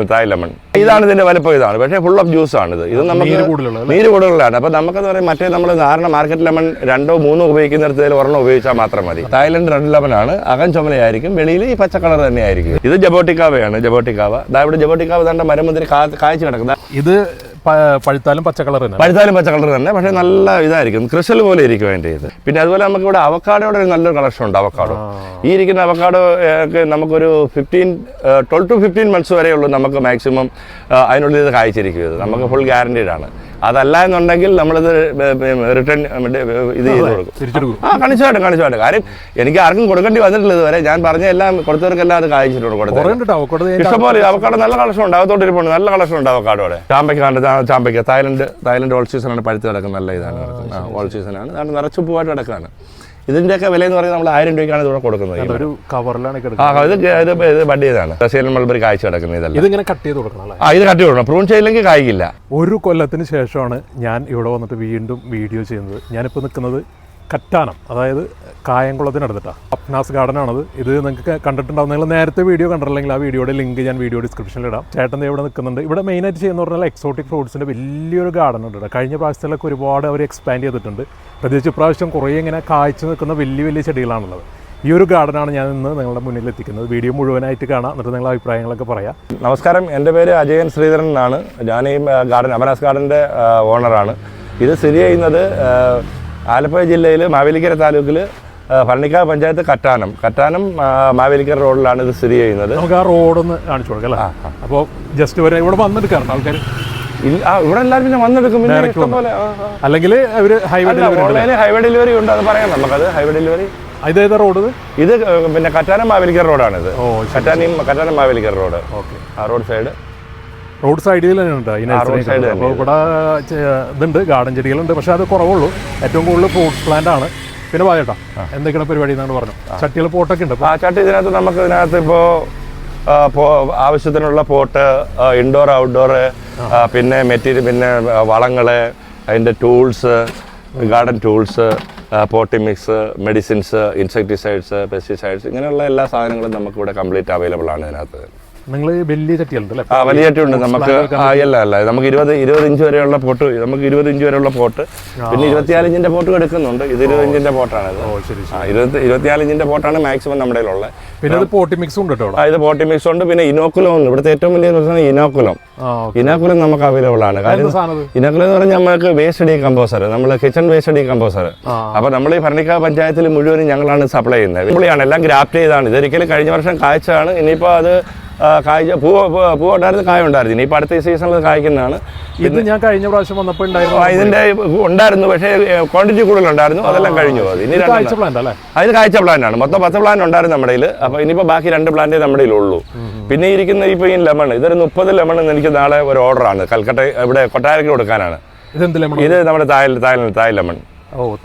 തായ് lemon ഇതാണ് ഇതിന്റെ വലുപ്പം ഇതാണ്. പക്ഷേ ഫുൾ ഓഫ് ജ്യൂസ് ആണ് ഇത്. ഇത് നമുക്ക് നീര് കൂടുതലാണ് അപ്പൊ നമുക്കെന്ന് പറയാം മറ്റേ നമ്മൾ സാധാരണ മാർക്കറ്റ് ലെമൺ രണ്ടോ മൂന്നോ ഉപയോഗിക്കുന്നിടത്ത് ഇതിൽ ഒരെണ്ണം ഉപയോഗിച്ചാൽ മാത്രം മതി. തായ്ലൻഡ് റെഡ് ലെമൺ ആണ്. അകൻ ചുമലയായിരിക്കും. വെളിയിൽ ഈ പച്ച കളർ തന്നെയായിരിക്കും. ഇത് ജബോട്ടിക്കാവയാണ് ജബോട്ടിക്കാവ. ഇവിടെ ജബോട്ടിക്കാവ തന്റെ മരമുന്തിരി കാഴ്ച കിടക്കുന്നത് ഇത് പഴുത്താലും പച്ച കളർ തന്നെ. പഴുത്താലും പച്ച കളർ തന്നെ. പക്ഷേ നല്ല ഇതായിരിക്കും. ക്രിസ്റ്റൽ പോലെ ഇരിക്കും അതിന്റെ ഇത്. പിന്നെ അതുപോലെ നമുക്ക് ഇവിടെ അവക്കാടോയുടെ ഒരു നല്ലൊരു കളക്ഷൻ ഉണ്ട് അവക്കാടോ. ഈ ഇരിക്കുന്ന അവക്കാടോ നമുക്കൊരു fifteen twelve to fifteen months വരെയുള്ളൂ നമുക്ക് മാക്സിമം അതിനുള്ളിൽ ഇത് കായ്ച്ചിരിക്കും ഇത് നമുക്ക് ഫുൾ ഗ്യാരണ്ടീഡ് ആണ്. അതല്ല എന്നുണ്ടെങ്കിൽ നമ്മളിത് റിട്ടേൺ ഇത് ചെയ്ത് കൊടുക്കും. ആ കാണിച്ചോട്ടെ കാണിച്ചോട്ടെ കാര്യം എനിക്ക് ആർക്കും കൊടുക്കേണ്ടി വന്നിട്ടില്ല ഇതുവരെ. ഞാൻ പറഞ്ഞ എല്ലാം കൊടുത്തവർക്കെല്ലാം അത് കായ്ച്ചിട്ടുണ്ട് കൊടുത്തത് ഇഷ്ടംപോലെ അവക്കാട് നല്ല കളക്ഷൻ ഉണ്ട്. അകത്തോട്ട് ഇരിപ്പുണ്ട്. നല്ല കളക്ഷൻ ഉണ്ട് അവക്കാടോടെ ചാമ്പയ്ക്ക ചാമ്പയ്ക്ക. തായ്ലൻഡ് തായ്ലൻഡ് ഓൾ സീസണാണ് പഴുത്ത് കിടക്കുന്ന നല്ല ഇതാണ്. ഓൾ സീസണാണ്. ആണ് നിറച്ചു പൂവായിട്ട് കിടക്കുകയാണ്. ഇതിന്റെയൊക്കെ വില എന്ന് പറയുന്നത് നമ്മൾ ആയിരം രൂപയ്ക്കാണ് ഇവിടെ കൊടുക്കുന്നത്. ഒരു കവറിലാണ് ആ ഇത് ഇത് ഇത് ബഡ് ചെയ്താണ് മൾബറി കാഴ്ച കിടക്കുന്നത് ഇതല്ല. ഇതിങ്ങനെ കട്ട് ചെയ്ത് കൊടുക്കണം ആ ഇത് കട്ട് കൊടുക്കണം. പ്രൂൺ ചെയ്യില്ലെങ്കിൽ കായ്ക്കില്ല. ഒരു കൊല്ലത്തിന് ശേഷമാണ് ഞാൻ ഇവിടെ വന്നിട്ട് വീണ്ടും വീഡിയോ ചെയ്യുന്നത്. ഞാനിപ്പോൾ നിൽക്കുന്നത് കറ്റാനം അതായത് കായംകുളത്തിനടുത്തിട്ടാണ് അപ്നാസ് ആണത് ഇത് നിങ്ങൾക്ക് കണ്ടിട്ടുണ്ടാവും. നിങ്ങൾ നേരത്തെ വീഡിയോ കണ്ടിട്ടില്ലെങ്കിൽ ആ വീഡിയോയുടെ ലിങ്ക് ഞാൻ വീഡിയോ ഡിസ്ക്രിപ്ഷനിൽ ഇടാം. ചേട്ടൻ ഇവിടെ നിൽക്കുന്നുണ്ട്. ഇവിടെ മെയിനായിട്ട് ചെയ്യുന്ന പറഞ്ഞാൽ എക്സോട്ടിക് ഫ്രൂട്ട്സിന്റെ വലിയൊരു ഗാർഡൻ ഉണ്ട് കഴിഞ്ഞ പ്രാവശ്യത്തിലൊക്കെ ഒരുപാട് അവർ എക്സ്പാൻഡ് ചെയ്തിട്ടുണ്ട്. പ്രത്യേകിച്ച് ഇപ്രാവശ്യം കുറേ ഇങ്ങനെ കായ്ച്ചു നിൽക്കുന്ന വലിയ വലിയ ചെടികളാണുള്ളത്. ഈ ഒരു ഗാർഡനാണ് ഞാൻ ഇന്ന് നിങ്ങളുടെ മുന്നിൽ എത്തിക്കുന്നത്. വീഡിയോ മുഴുവനായിട്ട് കാണാം. എന്നിട്ട് നിങ്ങളുടെ അഭിപ്രായങ്ങളൊക്കെ പറയാം. നമസ്കാരം. എന്റെ പേര് അജയൻ ശ്രീധരൻ എന്നാണ് ഞാൻ ഈ ഗാർഡൻ അമനാസ് ഗാർഡന്റെ ഓണറാണ് ഇത് സ്ഥിതി ചെയ്യുന്നത് ആലപ്പുഴ ജില്ലയിൽ മാവേലിക്കര താലൂക്കിൽ ഭരണിക്കാവ് പഞ്ചായത്ത് കറ്റാനം. കറ്റാനം മാവേലിക്കര റോഡിലാണ് ഇത് സ്ഥിതി ചെയ്യുന്നത്. നമുക്ക് ആ റോഡ് ഒന്ന് കാണിച്ചു കൊടുക്കാം അല്ലേ? അപ്പോൾ ജസ്റ്റ് വരെ ഇവിടെ വന്നെടുക്കാറുണ്ട് ആൾക്കാർ ആ, ഇവിടെ എല്ലാവരും പിന്നെ വന്നെടുക്കും. പിന്നെ. അല്ലെങ്കിൽ ഹൈവേ ഡെലിവറി ഹൈവേ ഡെലിവറി ഉണ്ട് അത് പറയാം നമുക്കത്. Highway delivery. ഇതേതാ റോഡ് ഇത്? ഇത് പിന്നെ കറ്റാനം മാവേലിക്കര റോഡാണ് ഇത് ഓ കറ്റാനം കറ്റാനം മാവേലിക്കര റോഡ്. ഓക്കെ. ആ റോഡ് സൈഡ്. റോഡ് സൈഡിൽ തന്നെ ഉണ്ട്. അപ്പോൾ ഇവിടെ ഇതുണ്ട് ഗാർഡൻ ചെടികളുണ്ട്. പക്ഷെ അത് കുറവുള്ളൂ. ഏറ്റവും കൂടുതൽ ഫ്രൂട്ട്സ് പ്ലാന്റ് ആണ്. പിന്നെ വായട്ടാ എന്തൊക്കെയാണ് പരിപാടി എന്നാണ് പറഞ്ഞു ചട്ടികൾ പോട്ടൊക്കെ ഉണ്ട് ആ ചട്ടി ഇതിനകത്ത് നമുക്ക് ഇതിനകത്ത് ഇപ്പോൾ ആവശ്യത്തിനുള്ള പോട്ട് ഇൻഡോർ ഔട്ട്ഡോർ പിന്നെ മെറ്റീരിയൽ പിന്നെ വളങ്ങൾ വളങ്ങൾ അതിന്റെ tools garden tools potting mix medicines insecticides pesticides ഇങ്ങനെയുള്ള എല്ലാ സാധനങ്ങളും നമുക്കിവിടെ കംപ്ലീറ്റ് അവൈലബിൾ ആണ് ഇതിനകത്ത്. നിങ്ങൾ വലിയ ചട്ടിയുണ്ട് ആ വലിയ ചട്ടി ഉണ്ട് നമുക്ക് അല്ല അല്ല. നമുക്ക് ഇരുപത് ഇരുപത് ഇഞ്ച് വരെയുള്ള പോട്ട് നമുക്ക് ഇരുപത് ഇഞ്ച് വരെയുള്ള പോട്ട്. പിന്നെ ഇരുപത്തിനാല് ഇഞ്ചിന്റെ പോട്ട് എടുക്കുന്നുണ്ട്. ഇത് ഇരുപത് ഇഞ്ചിന്റെ പോട്ടാണ് ഇരുപത്തിയാൽ ഇരുപത്തി ഇരുപത്തിനാല് ഇഞ്ചിന്റെ പോട്ടാണ് മാക്സിമം നമ്മുടെ ഉള്ളത് പിന്നെ ഇത് പോട്ടി മിക്സ് ഉണ്ട് കേട്ടോ ഇത് പോട്ടി മിക്സ് ഉണ്ട്. പിന്നെ ഇനോക്കുലം ഉണ്ട്. ഇവിടുത്തെ ഏറ്റവും വലിയ പ്രശ്നം ഇനോക്കുലം. ഇനോക്കുലം നമുക്ക് അവൈലബിൾ ആണ്. കാര്യം? ഇനോക്കുലം എന്ന് പറഞ്ഞാൽ നമുക്ക് വേസ്റ്റ് ഡി കമ്പോസർ നമ്മൾ കിച്ചൺ വേസ്റ്റ് ഡി കമ്പോസർ അപ്പൊ നമ്മൾ ഈ ഭരണിക്കാവ് പഞ്ചായത്തിൽ മുഴുവനും ഞങ്ങളാണ് സപ്ലൈ ചെയ്യുന്നത്. എല്ലാം ഗ്രാഫ്റ്റ് ചെയ്താണ്. ഇതൊരിക്കലും കഴിഞ്ഞ വർഷം കാഴ്ചയാണ്. ഇനിയിപ്പോൾ അത് കായ്ച്ച പൂവ് പൂവ് ഉണ്ടായിരുന്നു കായ ഉണ്ടായിരുന്നു. ഇനിയിപ്പോൾ അടുത്ത സീസണിൽ കായ്ക്കുന്നതാണ്. ഇത് ഞാൻ കഴിഞ്ഞ പ്രാവശ്യം വന്നപ്പോൾ ഇതിന്റെ ഉണ്ടായിരുന്നു പക്ഷേ ക്വാണ്ടിറ്റി കൂടുതലുണ്ടായിരുന്നു. അതെല്ലാം കഴിഞ്ഞു അത് ഇനി കാഴ്ച പ്ലാന്റ് അല്ലേ? അത് കാഴ്ച പ്ലാന്റ് ആണ്. മൊത്തം പത്ത് പ്ലാന്റ് ഉണ്ടായിരുന്നു നമ്മുടെ കയ്യിൽ അപ്പോൾ ഇനിയിപ്പോൾ ബാക്കി രണ്ട് പ്ലാന്റേ നമ്മുടെ ഉള്ളൂ പിന്നെ ഇരിക്കുന്ന ഇപ്പോൾ ഈ ലെമൺ ഇതൊരു മുപ്പത് ലെമൺ എനിക്ക് നാളെ ഒരു ഓർഡറാണ് കൽക്കട്ട ഇവിടെ കൊട്ടാരക്ക് കൊടുക്കാനാണ്. ഇത് നമ്മുടെ തായ് തായ് തായ് ലെമൺ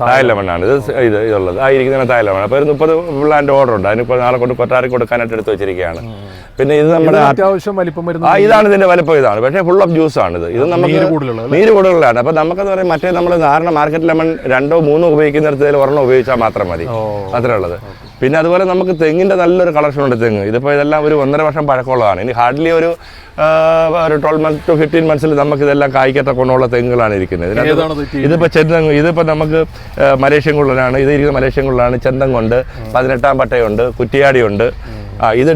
തായ് ആണ് ഇത് ഇത് ഇതുള്ളത്. ആ ഇരിക്കുന്ന തായ് അപ്പോൾ ഒരു മുപ്പത് പ്ലാന്റ് ഓർഡർ ഉണ്ട്. അതിനിപ്പോൾ നാളെ കൊണ്ട് കൊട്ടാരി കൊടുക്കാനായിട്ട് എടുത്ത് വെച്ചിരിക്കുകയാണ്. പിന്നെ ഇത് നമ്മുടെ അത്യാവശ്യം വലിപ്പം ആ ഇതാണ് ഇതിന്റെ വലിപ്പം ഇതാണ്. പക്ഷേ ഫുൾ ഓഫ് ജ്യൂസ് ആണ് ഇത്. ഇത് നമുക്ക് നീര് കൂടുതലാണ് അപ്പോൾ നമുക്കെന്ന് പറയാം മറ്റേ നമ്മൾ സാധാരണ മാർക്കറ്റ് ലെമൺ രണ്ടോ മൂന്നോ ഉപയോഗിക്കുന്നിടത്ത് ഒരെണ്ണം ഉപയോഗിച്ചാൽ മാത്രം മതി. അത്രേ ഉള്ളത്. പിന്നെ അതുപോലെ നമുക്ക് തെങ്ങിന്റെ നല്ലൊരു കളക്ഷൻ ഉണ്ട് തെങ്ങ്. ഇതിപ്പോൾ ഇതെല്ലാം ഒരു ഒന്നര വർഷം പഴക്കമുള്ളതാണ്. ഇനി ഹാർഡ്ലി ഒരു ഒരു ട്വൽവ് മന്ത്സ് ടു ഫിഫ്റ്റീൻ മന്ത്സിൽ നമുക്ക് ഇതെല്ലാം കായ്ക്കത്ത കൊണ്ടുള്ള തെങ്ങുകളാണ് ഇരിക്കുന്നത്. ഇതിപ്പോൾ ചെന്തങ് ഇതിപ്പോൾ നമുക്ക് മലേഷ്യൻ കുള്ളനാണ് ഇത് ഇരിക്കുന്ന മലേഷ്യൻ കുള്ളനാണ് ചെന്തങ്ങുണ്ട് പതിനെട്ടാം പട്ടയുണ്ട് കുറ്റിയാടിയുണ്ട് ആ ഇത്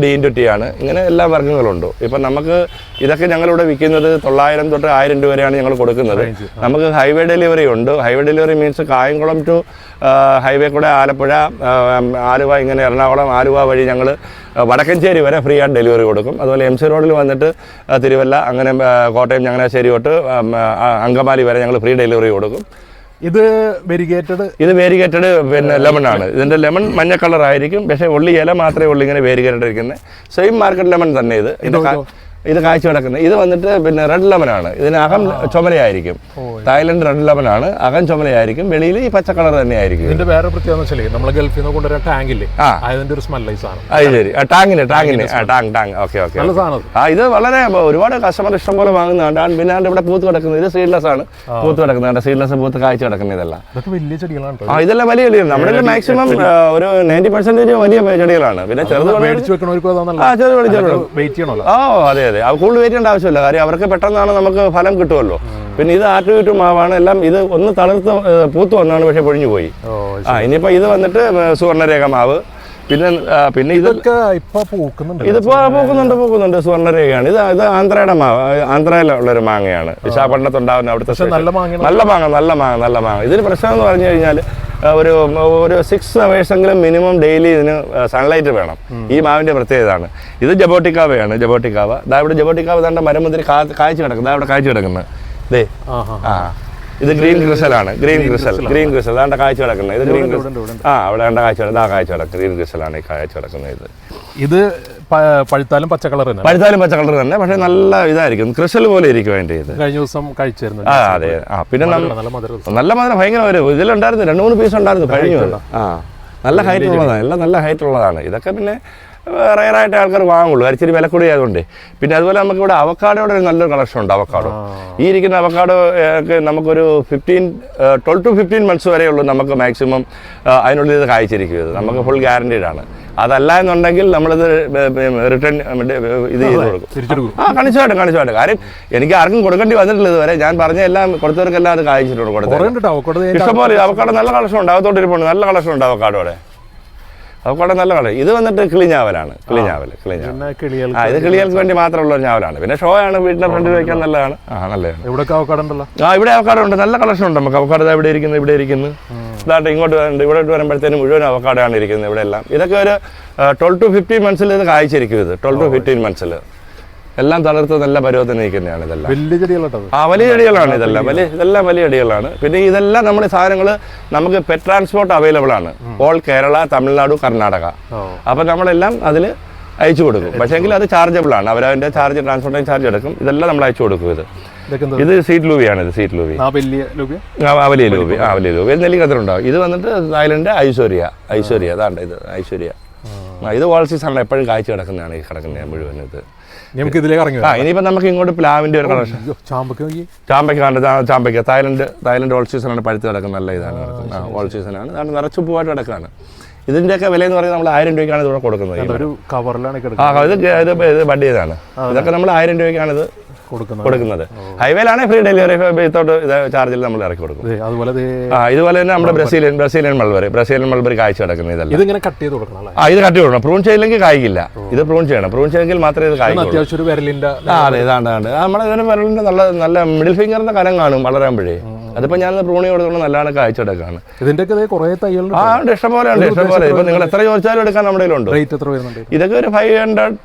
ആണ്. ഇങ്ങനെ എല്ലാ വർഗങ്ങളുണ്ട്. ഇപ്പം നമുക്ക് ഇതൊക്കെ ഞങ്ങളിവിടെ വിൽക്കുന്നത് തൊള്ളായിരം തൊട്ട് ആയിരം രൂപ വരെയാണ് ഞങ്ങൾ കൊടുക്കുന്നത്. നമുക്ക് ഹൈവേ ഡെലിവറി ഉണ്ട്. Highway delivery means Kayamkulam to highway കൂടെ ആലപ്പുഴ ആലുവ ഇങ്ങനെ എറണാകുളം ആലുവ വഴി ഞങ്ങൾ വടക്കഞ്ചേരി വരെ ഫ്രീ ആയിട്ട് ഡെലിവറി കൊടുക്കും. അതുപോലെ എം സി റോഡിൽ വന്നിട്ട് തിരുവല്ല അങ്ങനെ കോട്ടയം ചങ്ങനാശ്ശേരി തൊട്ട് അങ്കമാലി വരെ ഞങ്ങൾ ഫ്രീ ഡെലിവറി കൊടുക്കും. ഇത് വെരിഗേറ്റഡ് ഇത് വേരിഗേറ്റഡ് പിന്നെ ലെമൺ ആണ്. ഇതിന്റെ ലെമൺ മഞ്ഞ കളർ ആയിരിക്കും. പക്ഷേ ഉള്ളി ഇല മാത്രമേ ഉള്ളി ഇങ്ങനെ വേരിഗേറ്റഡ് ഇരിക്കുന്നത് സെയിം മാർക്കറ്റ് ലെമൺ തന്നെ ഇത്. ഇത് കാഴ്ച കിടക്കുന്നത് ഇത് വന്നിട്ട് പിന്നെ റെഡ് ലെമൺ ആണ്. ഇതിന് അകം ചുമലയായിരിക്കും. തായ്ലൻഡ് റെഡ് ലെമൺ ആണ്. അകം ചുമലയായിരിക്കും. വെളിയിൽ ഈ പച്ച കളർ തന്നെയായിരിക്കും ഇതിന്റെ വേറെ പ്രത്യേകത വെച്ചാൽ നമ്മൾ ഗൾഫിൽ നിന്ന് കൊണ്ടുവരാൻ ടാങ്കില്ലേ ആ. അതിന്റെ ഒരു സ്മെല്ലൈസ് ആണ്. അത് ശരി. ടാങ്കിന് ടാങ്കിന് ടാങ് ടാങ് ഓക്കെ ഓക്കെ നല്ല സാധനം ആ ഇത് വളരെ ഒരുപാട് കസ്റ്റമർ ഇഷ്ടം പോലെ വാങ്ങുന്നതാണ്. ആ, പിന്നെ ഇവിടെ പൂത്ത് കിടക്കുന്നത്. ഇത് സീഡ്ലെസ് ആണ്. പൂത്ത് കിടക്കുന്നത്. സീഡ്ലെസ് പൂത്ത് കാഴ്ച കിടക്കുന്നത് ഇതെല്ലാം. വലിയ ചെടികളാണ് ആ ഇതെല്ലാം വലിയ ചെടിയാണ് നമ്മുടെ മാക്സിമം ഒരു നയന്റി പെർസെന്റേജ് വലിയ ചെടികളാണ്. പിന്നെ ചെറുത് മേടിച്ചു വെക്കണവർക്കും ആ ചെറുത്. വെയിറ്റ് ചെയ്യണമല്ലോ. ഓ അതെ. അതെ. അതെ കൂടുതൽ വെയിറ്റ് ആവശ്യമില്ല. കാര്യം അവർക്ക് പെട്ടെന്നാണ് നമുക്ക് ഫലം കിട്ടുമല്ലോ. പിന്നെ ഇത് ആട്ടുചുറ്റു മാവാണ്. എല്ലാം ഇത് ഒന്ന് തളർത്ത് പൂത്തു വന്നാണ് പക്ഷെ പൊഴിഞ്ഞു പോയി. ആ ഇനിയിപ്പോൾ ഇത് വന്നിട്ട് സുവർണരേഖ മാവ്. പിന്നെ പിന്നെ ഇത് ഇതൊക്കെ ഇപ്പൊ പൂക്കുന്നുണ്ട് ഇതിപ്പോ പൂക്കുന്നുണ്ട് പൂക്കുന്നുണ്ട്. സുവർണരേഖയാണ്. ഇത് ഇത് ആന്ധ്രയുടെ മാവ്. ആന്ധ്രയിലുള്ള ഒരു മാങ്ങയാണ്. വിശാഖപട്ടണത്തുണ്ടാവുന്ന അവിടുത്തെ നല്ല മാങ്ങ നല്ല മാങ്ങ നല്ല മാങ്ങ നല്ല മാങ്ങ. ഇതിന് പ്രശ്നം എന്ന് പറഞ്ഞു കഴിഞ്ഞാൽ ഒരു ഒരു സിക്സ് അവേഴ്സെങ്കിലും മിനിമം ഡെയിലി ഇതിന് സൺലൈറ്റ് വേണം. ഈ മാവിന്റെ പ്രത്യേകതയാണ്. ഇത് ജബോട്ടിക്കാവയാണ് ജബോട്ടിക്കാവ. ദാ ഇവിടെ ജബോട്ടിക്കാവ തന്നെ മരമുന്തിരി കാഴ്ച കിടക്കുന്നത് അവിടെ ഇവിടെ കായ്ച്ചു കിടക്കുന്നത് ദേ. ആ. ഇത് ഗ്രീൻ ക്രിസലാണ് ഗ്രീൻ ക്രിസൽ ഗ്രീൻ ക്രിസൽ അതാണ്ട് കാഴ്ച കിടക്കുന്നത് ഇത് ഗ്രീൻ. ആ അവിടെ കാഴ്ച കിടക്കുന്നത് ആ കാഴ്ച കിടക്കുന്നത് ഗ്രീൻ ക്രിസലാണ് ഈ കാഴ്ച കിടക്കുന്നത്. ഇത് ഇത് പഴുത്താലും പച്ച കളർ തന്നെ. പഴുത്താലും പച്ച കളർ തന്നെ. പക്ഷേ നല്ല ഇതായിരിക്കും. ക്രിസ്റ്റൽ പോലെ ഇരിക്കും അതിന്റെ ഇത്. കഴിഞ്ഞ ദിവസം കഴിച്ചിരുന്നു ആ അതെ. ആ പിന്നെ നല്ല മധുരം നല്ല മധുരം. ഭയങ്കര ഒരു ഇതിലുണ്ടായിരുന്നു. രണ്ട് മൂന്ന് പീസ് ഉണ്ടായിരുന്നു. കഴിഞ്ഞു. ആ. നല്ല ഹൈറ്റ് ഉള്ളതാണ്. എല്ലാം നല്ല ഹൈറ്റ് ഉള്ളതാണ്. ഇതൊക്കെ പിന്നെ റയറായിട്ട് ആൾക്കാർ വാങ്ങുള്ളൂ. അരിച്ചിരി ഇച്ചിരി വില കൂടി ആയതുകൊണ്ട് പിന്നെ അതുപോലെ നമുക്ക് ഇവിടെ അവക്കാടോയുടെ ഒരു നല്ലൊരു കളക്ഷൻ ഉണ്ട് അവക്കാടോ. ഈ ഇരിക്കുന്ന അവക്കാടോ ഒക്കെ നമുക്കൊരു fifteen twelve to fifteen months വരെയുള്ളൂ നമുക്ക് മാക്സിമം അതിനുള്ളിൽ ഇത് കായ്ച്ചിരിക്കുന്നത്. നമുക്ക് ഫുൾ ഗ്യാരണ്ടീഡ് ആണ്. അതല്ല എന്നുണ്ടെങ്കിൽ നമ്മളിത് റിട്ടേൺ ഇത് ചെയ്ത് കൊടുക്കും. ആ കണിച്ചായിട്ട് കണിച്ചായിട്ട് കാര്യം എനിക്ക് ആർക്കും കൊടുക്കേണ്ടി വന്നിട്ടില്ല ഇതുവരെ. ഞാൻ പറഞ്ഞ എല്ലാം കൊടുത്തവർക്കെല്ലാം അത് കായ്ച്ചിട്ടുണ്ട് കൊടുത്തത് ഇഷ്ടംപോലെ. അവക്കാട് നല്ല കളക്ഷൻ ഉണ്ട്. അകത്തോട്ടിരിപ്പുണ്ട്. നല്ല കളക്ഷൻ ഉണ്ട് അവക്കാടോടെ. അവക്കാട് നല്ല കളർ ഇത് വന്നിട്ട് കിളിഞ്ഞാവലാണ്. കിളിഞ്ഞാവൽ കിളിഞ്ഞാവൽ ആ ഇത് കിളികൾക്ക് വേണ്ടി മാത്രമുള്ള ഒരു ഞാവലാണ്. പിന്നെ ഷോ ആണ് വീടിന്റെ ഫ്രണ്ട് വെക്കാൻ നല്ലതാണ്. ആ നല്ലതാണ്. എവിടെയൊക്കെ അവക്കാട് ആ ഇവിടെ അവക്കാട് ഉണ്ട്. നല്ല കളക്ഷൻ ഉണ്ട് നമുക്ക്. അവക്കാട് ഇവിടെ ഇരിക്കുന്നു ഇവിടെ ഇരിക്കുന്നു. ഇതായിട്ട് ഇങ്ങോട്ട് വരുന്നുണ്ട് ഇവിടെ വരുമ്പോഴത്തേനും മുഴുവൻ അവക്കാടാണ് ഇരിക്കുന്നത് ഇവിടെ എല്ലാം ഇതൊക്കെ ഒരു ട്വൽവ് ടു ഫിഫ്റ്റീൻ മന്ത്സിൽ ഇത് കായ്ച്ചിരിക്കും ഇത്. ട്വൽവ് ടു ഫിഫ്റ്റീൻ മന്ത്സിൽ എല്ലാം തളർത്ത് നല്ല പരുവത്തിന് നിൽക്കുന്നതാണ് ഇതെല്ലാം. വലിയ ചെടികളാണ് ആ വലിയ ചെടികളാണ് ഇതെല്ലാം. വലിയ ഇതെല്ലാം വലിയ ചെടികളാണ്. പിന്നെ ഇതെല്ലാം നമ്മുടെ സാധനങ്ങൾ നമുക്ക് പെറ്റ് ട്രാൻസ്പോർട്ട് അവൈലബിൾ ആണ്. ഓൾ കേരള തമിഴ്നാട് കർണാടക. അപ്പൊ നമ്മളെല്ലാം അതിൽ അയച്ചു കൊടുക്കും. പക്ഷേങ്കിൽ അത് ചാർജബിൾ ആണ്. അവരതിന്റെ ചാർജ് ട്രാൻസ്പോർട്ടേഷൻ ചാർജ് എടുക്കും. ഇതെല്ലാം നമ്മൾ അയച്ചു കൊടുക്കും ഇത്. ഇത് സീറ്റ് ലൂബിയാണ് ഇത് സീറ്റ് ലൂബി വലിയ ലൂബി ആ വലിയ ലൂബി നെല്ലിക്കത്തിലുണ്ടാവും ഇത് വന്നിട്ട് തായ്ലൻഡ് ഐശ്വര്യ. ഐശ്വര്യ. അതാണ്ട് ഇത് ഐശ്വര്യ. ഇത് ഓൾ സീസൺ എപ്പോഴും കാഴ്ച കിടക്കുന്നതാണ് ഈ കിടക്കുന്നത് മുഴുവൻ ഇത്. നമുക്ക് ഇതിലേക്ക് ഇറങ്ങി ആ ഇനിയിപ്പോൾ നമുക്ക് ഇങ്ങോട്ട് പ്ലാവിന്റെ ഒരു കളക്ഷൻ ചാമ്പയ്ക്ക് ചാമ്പയ്ക്ക് കണ്ട് ചാമ്പയ്ക്ക. തായ്ലൻഡ് തായ്ലൻഡ് ഓൾ സീസണാണ് പഴുത്ത് കിടക്കുന്ന നല്ല ഇതാണ് കിടക്കുന്നത്. ആ ഓൾ സീസണാണ്. അതാണ് നിറച്ചു പൂവായിട്ട് കിടക്കുകയാണ് ഇതിന്റെയൊക്കെ വില എന്ന് പറയുന്നത് നമ്മൾ ആയിരം രൂപയ്ക്കാണ് ഇതിവിടെ കൊടുക്കുന്നത്. ഒരു കവറിലാണ് ആ ഇത് ഇത് ബഡ് ചെയ്താണ് ഇതൊക്കെ നമ്മൾ ആയിരം രൂപയ്ക്കാണ് ഇത് കൊടുക്കുന്നത്. ഹൈവേയിലാണ് ഫ്രീ ഡെലിവറി വിത്തൗട്ട് ചാർജിൽ നമ്മൾ ഇറക്കി കൊടുക്കും. അതുപോലെ ആ ഇതുപോലെ തന്നെ നമ്മുടെ Brazilian Brazilian mulberry Brazilian mulberry കാഴ്ച കിടക്കുന്നത് ഇതല്ല. ഇതിങ്ങനെ കട്ട് ചെയ്ത് കൊടുക്കണം ആ ഇത് കട്ട് കൊടുക്കണം. പ്രൂൺ ചെയ്യില്ലെങ്കിൽ കായ്ക്കില്ല. ഇത് പ്രൂൺ ചെയ്യണം. പ്രൂൺ ചെയ്തെങ്കിൽ മാത്രമേ ഇത് കായ്ക്കും അത്യാവശ്യം ഒരു വിരലിന്റെ ആ അതെ ഇതാണ്ട് നമ്മുടെ ഇതിന് വിരലിന്റെ നല്ല നല്ല മിഡിൽ ഫിംഗറിന്റെ കനം കാണും വളരാൻ വളരാകുമ്പോഴേ അതിപ്പോൾ ഞാൻ പ്രൂണി കൊടുത്തോളം നല്ലവണ്ണം ഒക്കെ കുറേ തൈകളുണ്ട് ആ ഉണ്ട്. ഇഷ്ടംപോലെ ഉണ്ട് ഇഷ്ടംപോലെ. ഇപ്പം നിങ്ങൾ എത്ര ചോദിച്ചാലും എടുക്കാൻ നമ്മുടെ കയ്യിലുണ്ട്. റേറ്റ് എത്ര വരുന്നുണ്ട്? ഇതൊക്കെ ഒരു ഫൈവ് ഹൺഡ്രഡ്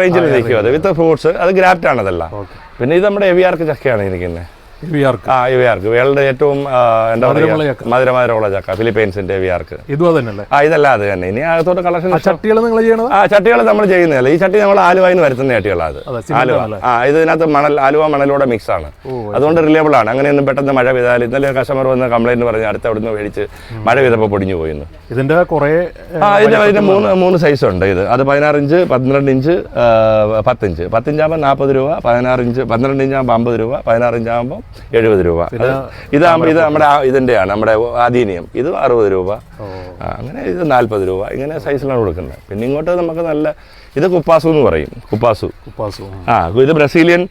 റേഞ്ചിൽ നിൽക്കും അത് വിത്ത് ഫ്രൂട്ട്സ് അത് ഗ്രാഫ്റ്റ് ആണ് അതല്ല പിന്നെ ഇത് നമ്മുടെ എവിയാർക്ക് ചക്കയാണ് ഇരിക്കുന്നത്. ആ എവിയാർക്ക് വേൾഡ് ഏറ്റവും എന്താ പറയുക. മധുരമധുരമുള്ള ചക്ക ഫിലിപ്പൈൻസിന്റെ ഇവയാർക്ക് ആ ഇതല്ല അത് തന്നെ. ഇനി അകത്തോട്ട് കളക്ഷൻ ചട്ടികൾ നിങ്ങൾ ചെയ്യണത്? ആ ചട്ടികൾ നമ്മൾ ചെയ്യുന്നതല്ല. ഈ ചട്ടി നമ്മൾ ആലുവായിൽ നിന്ന് വരുത്തുന്ന ചട്ടികളാണ് അതെ, ആലുവ? ആ ഇതിനകത്ത് മണൽ ആലുവ മണലൂടെ മിക്സ് ആണ്. അതുകൊണ്ട് റിലയബിൾ ആണ്. അങ്ങനെയൊന്നും പെട്ടെന്ന് മഴ പെയ്താൽ ഇന്നലെ കസ്റ്റമർ വന്ന് കംപ്ലൈന്റ് പറഞ്ഞ് അടുത്ത അവിടുന്ന് മേടിച്ച് മഴ പെയ്തപ്പോൾ പൊടിഞ്ഞു പോയിന്ന്. ഇതിന്റെ കുറേ ആ ഇതിന്റെ മൂന്ന് മൂന്ന് സൈസ് ഉണ്ട് ഇത്. അത് പതിനാറ് ഇഞ്ച് പന്ത്രണ്ട് ഇഞ്ച് പത്തിഞ്ച് പത്തിഞ്ചാകുമ്പോൾ നാൽപ്പത് രൂപ പതിനാറ് ഇഞ്ച് പന്ത്രണ്ട് ഇഞ്ചാകുമ്പോൾ അമ്പത് രൂപ പതിനാറ് ഇഞ്ചാകുമ്പോൾ എഴുപത് രൂപ. ഇത് ഇത് നമ്മുടെ ഇതിന്റെയാണ് നമ്മുടെ ആദീനിയം ഇത് അറുപത് രൂപ. അങ്ങനെ ഇത് നാൽപ്പത് രൂപ. ഇങ്ങനെ സൈസിലാണ് കൊടുക്കുന്നത്. പിന്നെ ഇങ്ങോട്ട് നമുക്ക് നല്ല ഇത് കുപ്പാസു എന്ന് പറയും. കുപ്പാസു. കുപ്പാസു. ആ ഇത് ബ്രസീലിയൻ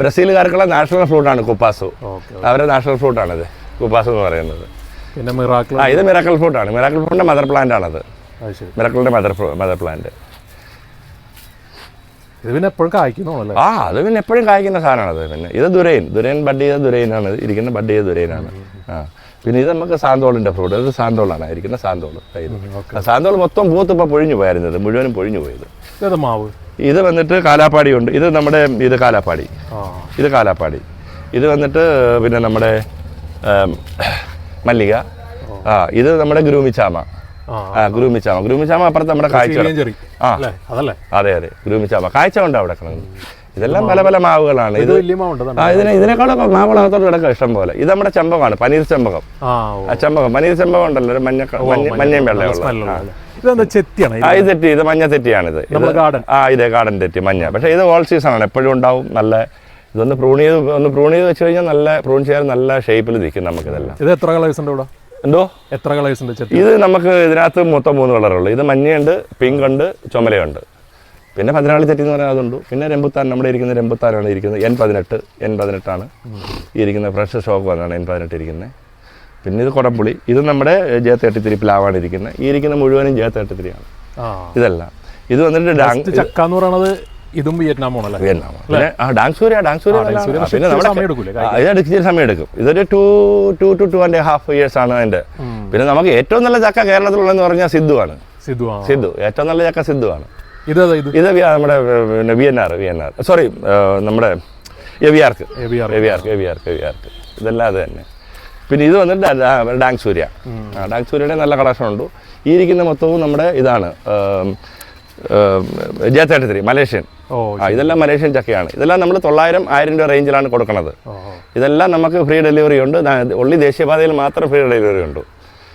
ബ്രസീലുകാർക്കുള്ള നാഷണൽ ഫ്രൂട്ടാണ് കുപ്പാസു. അവരുടെ നാഷണൽ ഫ്രൂട്ടാണിത് കുപ്പാസു എന്ന് പറയുന്നത്. പിന്നെ മിറാക്കിൾ. ആ ഇത് മിറാക്കൽ ഫ്രൂട്ടാണ്. മിറാക്കൽ ഫ്രൂട്ടിന്റെ മദർ പ്ലാന്റ് ആണത് മിറാക്കലിന്റെ മദർ മദർ പ്ലാന്റ്. ഇത് പിന്നെ എപ്പോഴും കായ്ക്കുന്നോളല്ലേ ആ അത് പിന്നെ എപ്പോഴും കായ്ക്കുന്ന സാധനമാണ് അത് പിന്നെ. ഇത് ദുരൈൻ. ദുരൈൻ ബഡ് ചെയ്ത ദുരൈനാണ്. ഇരിക്കുന്ന ബഡ് ചെയ്ത ദുരൈനാണ്. ആ. പിന്നെ ഇത് നമുക്ക് സാന്തോളിന്റെ ഫ്രൂട്ട് ഇത് സാന്തോളാണ്. ഇരിക്കുന്ന സാന്തോൾ സാന്തോൾ മൊത്തം പൂത്ത് ഇപ്പോൾ പൊഴിഞ്ഞു പോയായിരുന്നത് മുഴുവനും പൊഴിഞ്ഞു പോയത്. ഇത് മാവ്? ഇത് വന്നിട്ട് കാലാപ്പാടി ഉണ്ട് ഇത് നമ്മുടെ ഇത് കാലാപ്പാടി. ഇത് കാലാപ്പാടി. ഇത് വന്നിട്ട് പിന്നെ നമ്മുടെ മല്ലിക. ആ ഇത് നമ്മുടെ ഗ്രൂമിച്ചാമ. ഗ്രൂമിച്ചാമ. ഗ്രൂമിച്ചാമ അപ്പുറത്ത് നമ്മുടെ കാഴ്ച ആ. അതെ അതെ. ഗ്രൂമിച്ചാമ. കാഴ്ച ഉണ്ട് അവിടെ കിടക്കുന്നത്. ഇതെല്ലാം പല പല മാവുകളാണ്. ഇത് ഇതിനെ ഇതിനേക്കാളൊക്കെ മാവുകളകത്തോട് കിടക്കുക ഇഷ്ടം പോലെ. ഇത് നമ്മുടെ ചെമ്പകമാണ് പനീർ ചെമ്പകം. ചെമ്പകം. പനീർ ചെമ്പകം ഉണ്ടല്ലോ ഒരു മഞ്ഞ മഞ്ഞ മഞ്ഞയും വെള്ളയുള്ള ഇത് തെറ്റി ഇത് മഞ്ഞ തെറ്റിയാണിത് ആ ഇതേ ഗാർഡൻ തെറ്റി മഞ്ഞ. പക്ഷേ ഇത് ഓൾ സീസൺ ആണ്. എപ്പോഴും ഉണ്ടാവും. നല്ല ഇതൊന്ന് പ്രൂൺ ചെയ്ത് ഒന്ന് പ്രൂൺ ചെയ്ത് വെച്ച് കഴിഞ്ഞാൽ നല്ല പ്രൂൺ ചെയ്യാൻ നല്ല ഷേപ്പിൽ നിൽക്കും നമുക്കിതെല്ലാം. ഇത് എത്ര കളേഴ്സ് ഉണ്ട് ഇവിടെ? എന്തോ? എത്ര കളേഴ്സ് ഉണ്ട് ഇത് നമുക്ക് ഇതിനകത്ത് മൊത്തം മൂന്ന് കളറുള്ളൂ ഇത് മഞ്ഞയുണ്ട് പിങ്ക് ഉണ്ട് ചുമലയുണ്ട്. പിന്നെ പതിനാളി തെറ്റി എന്ന് പറഞ്ഞാൽ അതുണ്ട്. പിന്നെ രംബുത്താൻ നമ്മുടെ ഇരിക്കുന്ന രംബുത്താനാണ് ഇരിക്കുന്നത്. എൻ പതിനെട്ട് എൻ പതിനെട്ടാണ് ഇരിക്കുന്ന ഫ്രഷ് ഷോക്ക് വന്നാണ് എൻ പതിനെട്ട് ഇരിക്കുന്നത് പിന്നെ ഇത് കുടംപുളി. ഇത് നമ്മുടെ ജെ തേർട്ടി ത്രീ പ്ലാവാണ് ഇരിക്കുന്നത് ഈ ഇരിക്കുന്ന മുഴുവനും ജെ തേർട്ടി ത്രീ ആണ്. ഇതെല്ലാം. ഇത് വന്നിട്ട് ചക്ക എന്ന് പറയണത് ഇതും വിയറ്റ്നാമാണല്ലേ? വിയറ്റ്നാം. പിന്നെ ആ ഡാങ് സൂര്യ ഡാങ് സൂര്യ പിന്നെ നമ്മൾ നമ്മുടെ സമയം എടുക്കും ഇതൊരു two two two two and half years ആണ് അതിന്റെ. പിന്നെ നമുക്ക് ഏറ്റവും നല്ല ചക്ക കേരളത്തിലുള്ളതെന്ന് പറഞ്ഞാൽ സിദ്ധുവാണ്. സിദ്ധു ആണ് സിദ്ധു. ഏറ്റവും നല്ല ചക്ക സിദ്ധുവാണ്. ആണ് ഇത്? ഇത് നമ്മുടെ പിന്നെ V N R V N R sorry നമ്മുടെ എവിയാർക്ക്. എവിയാർക്ക്. എവിയാർക്ക് എവിയാർക്ക് ഇതെല്ലാം അത് തന്നെ. പിന്നെ ഇത് വന്നിട്ട് ഡാങ് സൂര്യ. ഡാങ് സൂര്യയുടെ നല്ല കളക്ഷൻ ഉണ്ട് ഈ ഇരിക്കുന്ന മൊത്തവും നമ്മുടെ ഇതാണ് ജെ തേർട്ടി ത്രീ മലേഷ്യൻ. ഇതെല്ലാം മലേഷ്യൻ ചക്കയാണ്. ഇതെല്ലാം നമ്മൾ തൊള്ളായിരം ആയിരം രൂപ റേഞ്ചിലാണ് കൊടുക്കുന്നത്. ഇതെല്ലാം നമുക്ക് ഫ്രീ ഡെലിവറി ഉണ്ട്. ഉള്ളി ദേശീയപാതയിൽ മാത്രം ഫ്രീ ഡെലിവറി ഉണ്ട്.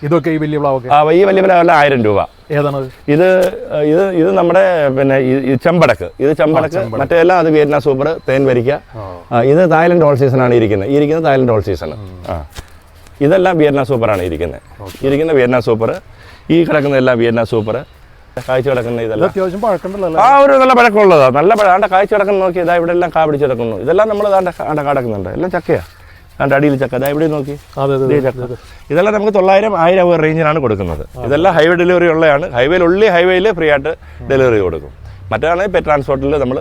ഇതൊക്കെ ഈ വലിയ പ്ലാവൊക്കെ? ആ ഈ വലിയ വില ആയിരം രൂപ. ഏതാണ്? ഇത് ഇത് ഇത് നമ്മുടെ പിന്നെ ചെമ്പടക്ക്. ഇത് ചെമ്പടക്ക് മറ്റേതെല്ലാം അത് വിയറ്റ്നാം സൂപ്പർ തേൻ വരിക്ക. ഇത് തായ്ലൻഡ് ഓൾ സീസണാണ് ആണ് ഇരിക്കുന്നത്. ഇരിക്കുന്നത് തായ്ലൻഡ് ഓൾ സീസൺ ആ. ഇതെല്ലാം വിയറ്റ്നാം സൂപ്പറാണ് ഇരിക്കുന്നത്. ഇരിക്കുന്ന വിയറ്റ്നാം സൂപ്പർ ഈ കിടക്കുന്നതെല്ലാം വിയറ്റ്നാം സൂപ്പർ കാഴ്ച കിടക്കുന്ന ഇത് ഇതെല്ലാം അത്യാവശ്യം പഴക്കണ്ടല്ലോ ആ ഒരു നല്ല പഴക്കമുള്ളതാ. നല്ല പഴം കാഴ്ച കിടക്കുന്ന നോക്കി ഇതാ ഇവിടെ എല്ലാം കാ പിടിച്ച് കിടക്കുന്നു. ഇതെല്ലാം നമ്മൾ ആണ്ട ആണ്ട കിടക്കുന്നുണ്ട്. എല്ലാം ചക്കയാ. ആണ്ട അടിയിൽ ചക്ക. ഇതാ ഇവിടെ നോക്കി. അതെ അതെ ചക്ക. ഇതെല്ലാം നമുക്ക് തൊള്ളായിരം ആയിരം രൂപ റേഞ്ചിനാണ് കൊടുക്കുന്നത്. ഇതെല്ലാം ഹൈവേ ഡെലിവറി ഉള്ളതാണ്. ഹൈവേയിൽ ഉള്ളി ഹൈവേയിൽ ഫ്രീ ആയിട്ട് ഡെലിവറി കൊടുക്കും. മറ്റാണെങ്കിൽ പെ ട്രാൻസ്പോർട്ടിൽ നമ്മൾ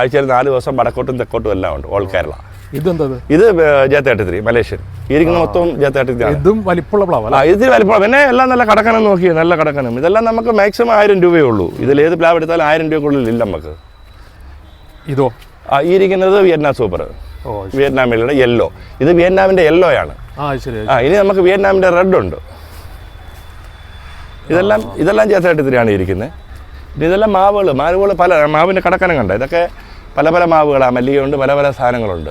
ആഴ്ചയിൽ നാല് ദിവസം വടക്കോട്ടും തെക്കോട്ടും എല്ലാം ഉണ്ട്. ഓൾ കേരള ഇതെന്തത്? ഇത് ജെ തേർട്ടി മലേഷ്യൻ. ഇരിക്കുന്ന മൊത്തം ജെ തേർട്ടി ത്രീ ആണ്. ഇതും വലിപ്പമുള്ള പ്ലാവ് ഇതിൽ പിന്നെ എല്ലാം നല്ല കടക്കണം നോക്കി നല്ല കടക്കണം ഇതെല്ലാം നമുക്ക് മാക്സിമം ആയിരം രൂപയേ ഉള്ളൂ. ഇതിൽ ഏത് പ്ലാവ് എടുത്താലും ആയിരം രൂപക്കുള്ളിൽ ഇല്ല നമുക്ക്. ഇതോ? ആ ഈ ഇരിക്കുന്നത് വിയറ്റ്നാം സൂപ്പർ. വിയറ്റ്നാമിലുള്ള യെല്ലോ ഇത് വിയറ്റ്നാമിന്റെ യെല്ലോ ആണ്. ആ ഇനി നമുക്ക് വിയറ്റ്നാമിന്റെ റെഡ് ഉണ്ട്. ഇതെല്ലാം ഇതെല്ലാം ചേർത്തായിട്ട് ഇതിലാണ് ഇരിക്കുന്നത്. ഇതെല്ലാം മാവുകൾ മാവുകൾ പല മാവിന്റെ കടക്കനം കണ്ട? ഇതൊക്കെ പല പല മാവുകളാണ് മല്ലികയുണ്ട് പല പല സാധനങ്ങളുണ്ട്.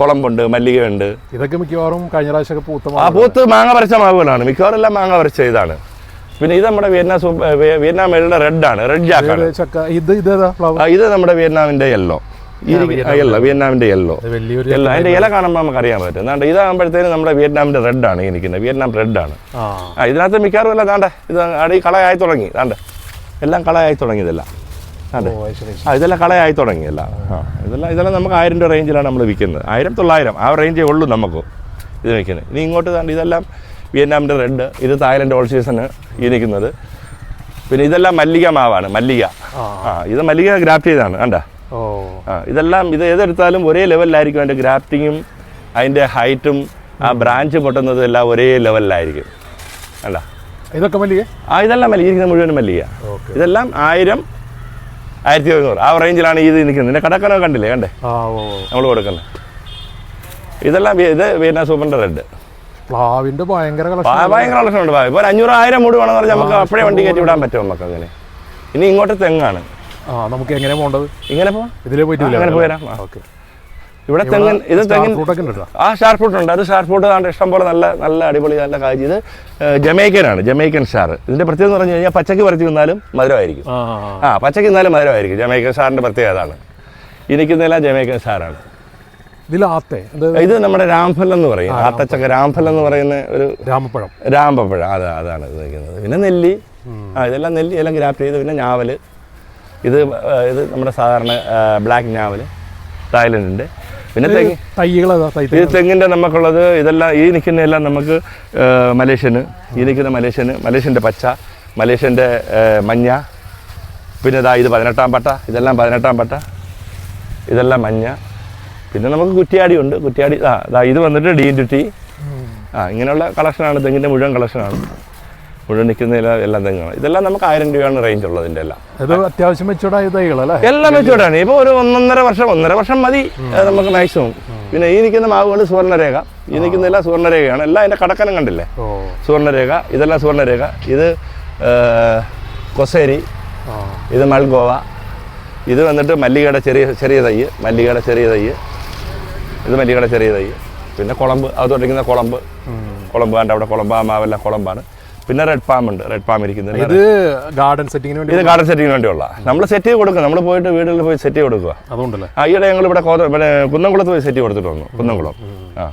കുളമ്പുണ്ട് മല്ലികയുണ്ട്. ഇതൊക്കെ മിക്കവാറും കഴിഞ്ഞ പ്രാവശ്യമൊക്കെ പൂത്ത ആ പൂത്ത് മാങ്ങ പറിച്ച മാവുകളാണ്. മിക്കവാറും എല്ലാം മാങ്ങ പറിച്ച ഇതാണ്. പിന്നെ ഇത് നമ്മുടെ വിയറ്റ്നാം സൂപ്പർ വിയറ്റ്നാം മേളുടെ റെഡാണ് റെഡ് ജാക്കാണ് ഏത് ചക്ക? ഇത് ഇത് നമ്മുടെ വിയറ്റ്നാമിന്റെ യെല്ലോ യെല്ലോ വിയറ്റ്നാമിന്റെ യെല്ലോ യെല്ലോ അതിന്റെ ഇല കാണുമ്പോൾ നമുക്ക് അറിയാൻ പറ്റും. എന്നാണ്ട് ഇതാകുമ്പോഴത്തേനും നമ്മുടെ വിയറ്റ്നാമിന്റെ റെഡ് ആണ് നിൽക്കുന്നത്. വിയറ്റ്നാം റെഡ് ആണ്. ആ. ഇതിനകത്ത് മിക്കവാറും അല്ല താണ്ട ഇത് അടി കളയായി തുടങ്ങി. താണ്ട എല്ലാം കളയായി തുടങ്ങി ഇതെല്ലാം താണ്ട ഓ അത്. ആ ഇതെല്ലാം കളയായി തുടങ്ങിയല്ല ആ ഇതെല്ലാം ഇതെല്ലാം നമുക്ക് ആയിരം രൂപ റേഞ്ചിലാണ് നമ്മൾ വിൽക്കുന്നത്. ആയിരം തൊള്ളായിരം ആ റേഞ്ചേ ഉള്ളൂ നമുക്ക് ഇത് വയ്ക്കുന്നത് ഇനി ഇങ്ങോട്ട് താണ്ട് ഇതെല്ലാം വിയറ്റ്നാമിന്റെ റെഡ് ഇത് തായ്ലൻഡ് ഓൾ സീസണ് ഈ നിൽക്കുന്നത് പിന്നെ ഇതെല്ലാം മല്ലിക മാവാണ് മല്ലിക. ആ. ഇത് മല്ലിക ഗ്രാഫ്റ്റ് ചെയ്താണ് കണ്ട? ഓ. ആ ഇതെല്ലാം ഇത് ഏതെടുത്താലും ഒരേ ലെവലിലായിരിക്കും അതിന്റെ ഗ്രാഫ്റ്റിങ്ങും അതിന്റെ ഹൈറ്റും ആ ബ്രാഞ്ച് പൊട്ടുന്നതും എല്ലാം ഒരേ ലെവലിലായിരിക്കും. അല്ല ഇതൊക്കെ മല്ലിക? ആ ഇതെല്ലാം മല്ലിക ഇരിക്കുന്ന മുഴുവൻ മല്ലിക. ഇതെല്ലാം ആയിരം ആയിരത്തി ഒരുന്നൂറ് ആ റേഞ്ചിലാണ് ഇത് നിൽക്കുന്നത്. ഇതിന്റെ കടക്കനോ കണ്ടില്ലേ? കണ്ടേ. നമ്മൾ കൊടുക്കുന്നത് ഇതെല്ലാം ഇത് പിന്നെ സൂപ്പറിന്റെ റെഡ് പ്ലാവിന്റെ ഭയങ്കര കളക്ഷൻ ഭയങ്കര കളക്ഷൻ ഉണ്ട് ഇപ്പോൾ അഞ്ഞൂറ് ആയിരം മൂട് വേണമെന്ന് പറഞ്ഞാൽ നമുക്ക് അപ്പോഴേ വണ്ടി കയറ്റി വിടാൻ പറ്റും നമുക്ക് അങ്ങനെ. ഇനി ഇങ്ങോട്ട് തെങ്ങാണ്. ആ നമുക്ക് എങ്ങനെ പോകേണ്ടത്? ഇങ്ങനെ പോവാം. ഇതിലേ പോയിട്ട് അങ്ങനെ പോയി വരാം. ഓക്കെ. ഇവിടെ തെങ്ങൻ ഇത് തെങ്ങിൻ ആ സ്റ്റാർ ഫ്രൂട്ട് ഉണ്ട്. അത് സ്റ്റാർ ഫ്രൂട്ട് ആണ് ഇഷ്ടം പോലെ നല്ല നല്ല അടിപൊളി നല്ല കാര്യം ഇത് ജമൈക്കനാണ് ജമൈക്കൻ സ്റ്റാർ ഇതിന്റെ പ്രത്യേകത എന്ന് പറഞ്ഞു കഴിഞ്ഞാൽ പച്ചക്ക് പറത്തി വന്നാലും മധുരമായിരിക്കും. ആ പച്ചക്ക് വന്നാലും മധുരമായിരിക്കും. ജമൈക്കൻ സ്റ്റാറിന്റെ പ്രത്യേകത അതാണ്. ഈ നിൽക്കുന്നതെല്ലാം ജമൈക്കൻ സ്റ്റാറാണ് ഇത് നമ്മുടെ രാംഫൽ എന്ന് പറയും. ആത്തച്ചക്ക രാംഫൽ എന്ന് പറയുന്ന ഒരു രാമപ്പഴം. രാമ്പപ്പഴം അതാ അതാണ് ഇത് നിൽക്കുന്നത്. പിന്നെ നെല്ലി. ആ ഇതെല്ലാം നെല്ലി എല്ലാം ഗ്രാഫ്റ്റ് ചെയ്ത് പിന്നെ ഞാവൽ ഇത് ഇത് നമ്മുടെ സാധാരണ ബ്ലാക്ക് ഞാവൽ തായ്ലൻഡിന്റെ പിന്നെ തെങ്ങ് തൈകൾ ഈ തെങ്ങിന്റെ നമുക്കുള്ളത് ഇതെല്ലാം ഈ നിൽക്കുന്ന എല്ലാം നമുക്ക് മലേഷ്യന്. ഈ നിൽക്കുന്ന മലേഷ്യന് മലേഷ്യന്റെ പച്ച മലേഷ്യന്റെ മഞ്ഞ. പിന്നെ ഇതാ ഇത് പതിനെട്ടാം പട്ട ഇതെല്ലാം പതിനെട്ടാം പട്ട. ഇതെല്ലാം മഞ്ഞ. പിന്നെ നമുക്ക് കുറ്റിയാടി ഉണ്ട് കുറ്റിയാടി ആ ഇതാ ഇത് വന്നിട്ട് ഡീൻ ടുറ്റി ആ ഇങ്ങനെയുള്ള കളക്ഷനാണ് തെങ്ങിന്റെ മുഴുവൻ കളക്ഷനാണ്. മുഴുവൻ നിൽക്കുന്ന എല്ലാം- തെങ്ങാണ്. ഇതെല്ലാം നമുക്ക് ആയിരം രൂപയാണ് റേഞ്ച് ഉള്ളത് ഇതിന്റെ എല്ലാം. ഇത് അത്യാവശ്യം വെച്ചോടായ തൈകളല്ലേ എല്ലാം വെച്ചോടാണ് ഇപ്പോൾ ഒരു ഒന്നൊന്നര വർഷം ഒന്നര വർഷം മതി നമുക്ക് മാക്സിമം പിന്നെ ഈ നിൽക്കുന്ന മാവുകൾ സുവർണരേഖ ഈ നിൽക്കുന്ന സുവർണരേഖയാണ്. എല്ലാം അതിന്റെ കടക്കനം കണ്ടില്ലേ? ഓ. സുവർണരേഖ ഇതെല്ലാം സുവർണരേഖ ഇത് കൊസേരി ഇത് മൽഗോവ. ഇത് വന്നിട്ട് മല്ലികയുടെ ചെറിയ ചെറിയ തൈ മല്ലികയുടെ ചെറിയ തൈ. ഇത് മല്ലികയുടെ ചെറിയ തൈ. പിന്നെ കുളമ്പ് അത് തുടങ്ങുന്ന കുളമ്പ് കുളമ്പ് കണ്ട അവിടെ കുളമ്പ് ആ മാവെല്ലാം കുളമ്പാണ്. പിന്നെ റെഡ് പാം ഉണ്ട്. റെഡ് പാം ഇരിക്കുന്നത്. ഇത് ഗാർഡൻ സെറ്റിങ്ങിന് വേണ്ടി ഇത് ഗാർഡൻ സെറ്റിങ്ങിന് വേണ്ടിയുള്ള. നമ്മൾ സെറ്റ് ചെയ്ത് കൊടുക്കുക. നമ്മൾ പോയിട്ട് വീടുകളിൽ പോയി സെറ്റ് ചെയ്ത് കൊടുക്കുക. അതുകൊണ്ടല്ലേ? ആ ഈയിടെ ഞങ്ങൾ ഇവിടെ പിന്നെ കുന്നംകുളത്ത് പോയി സെറ്റ് കൊടുത്തിട്ട് വന്നു. കുന്നംകുളം. ആ.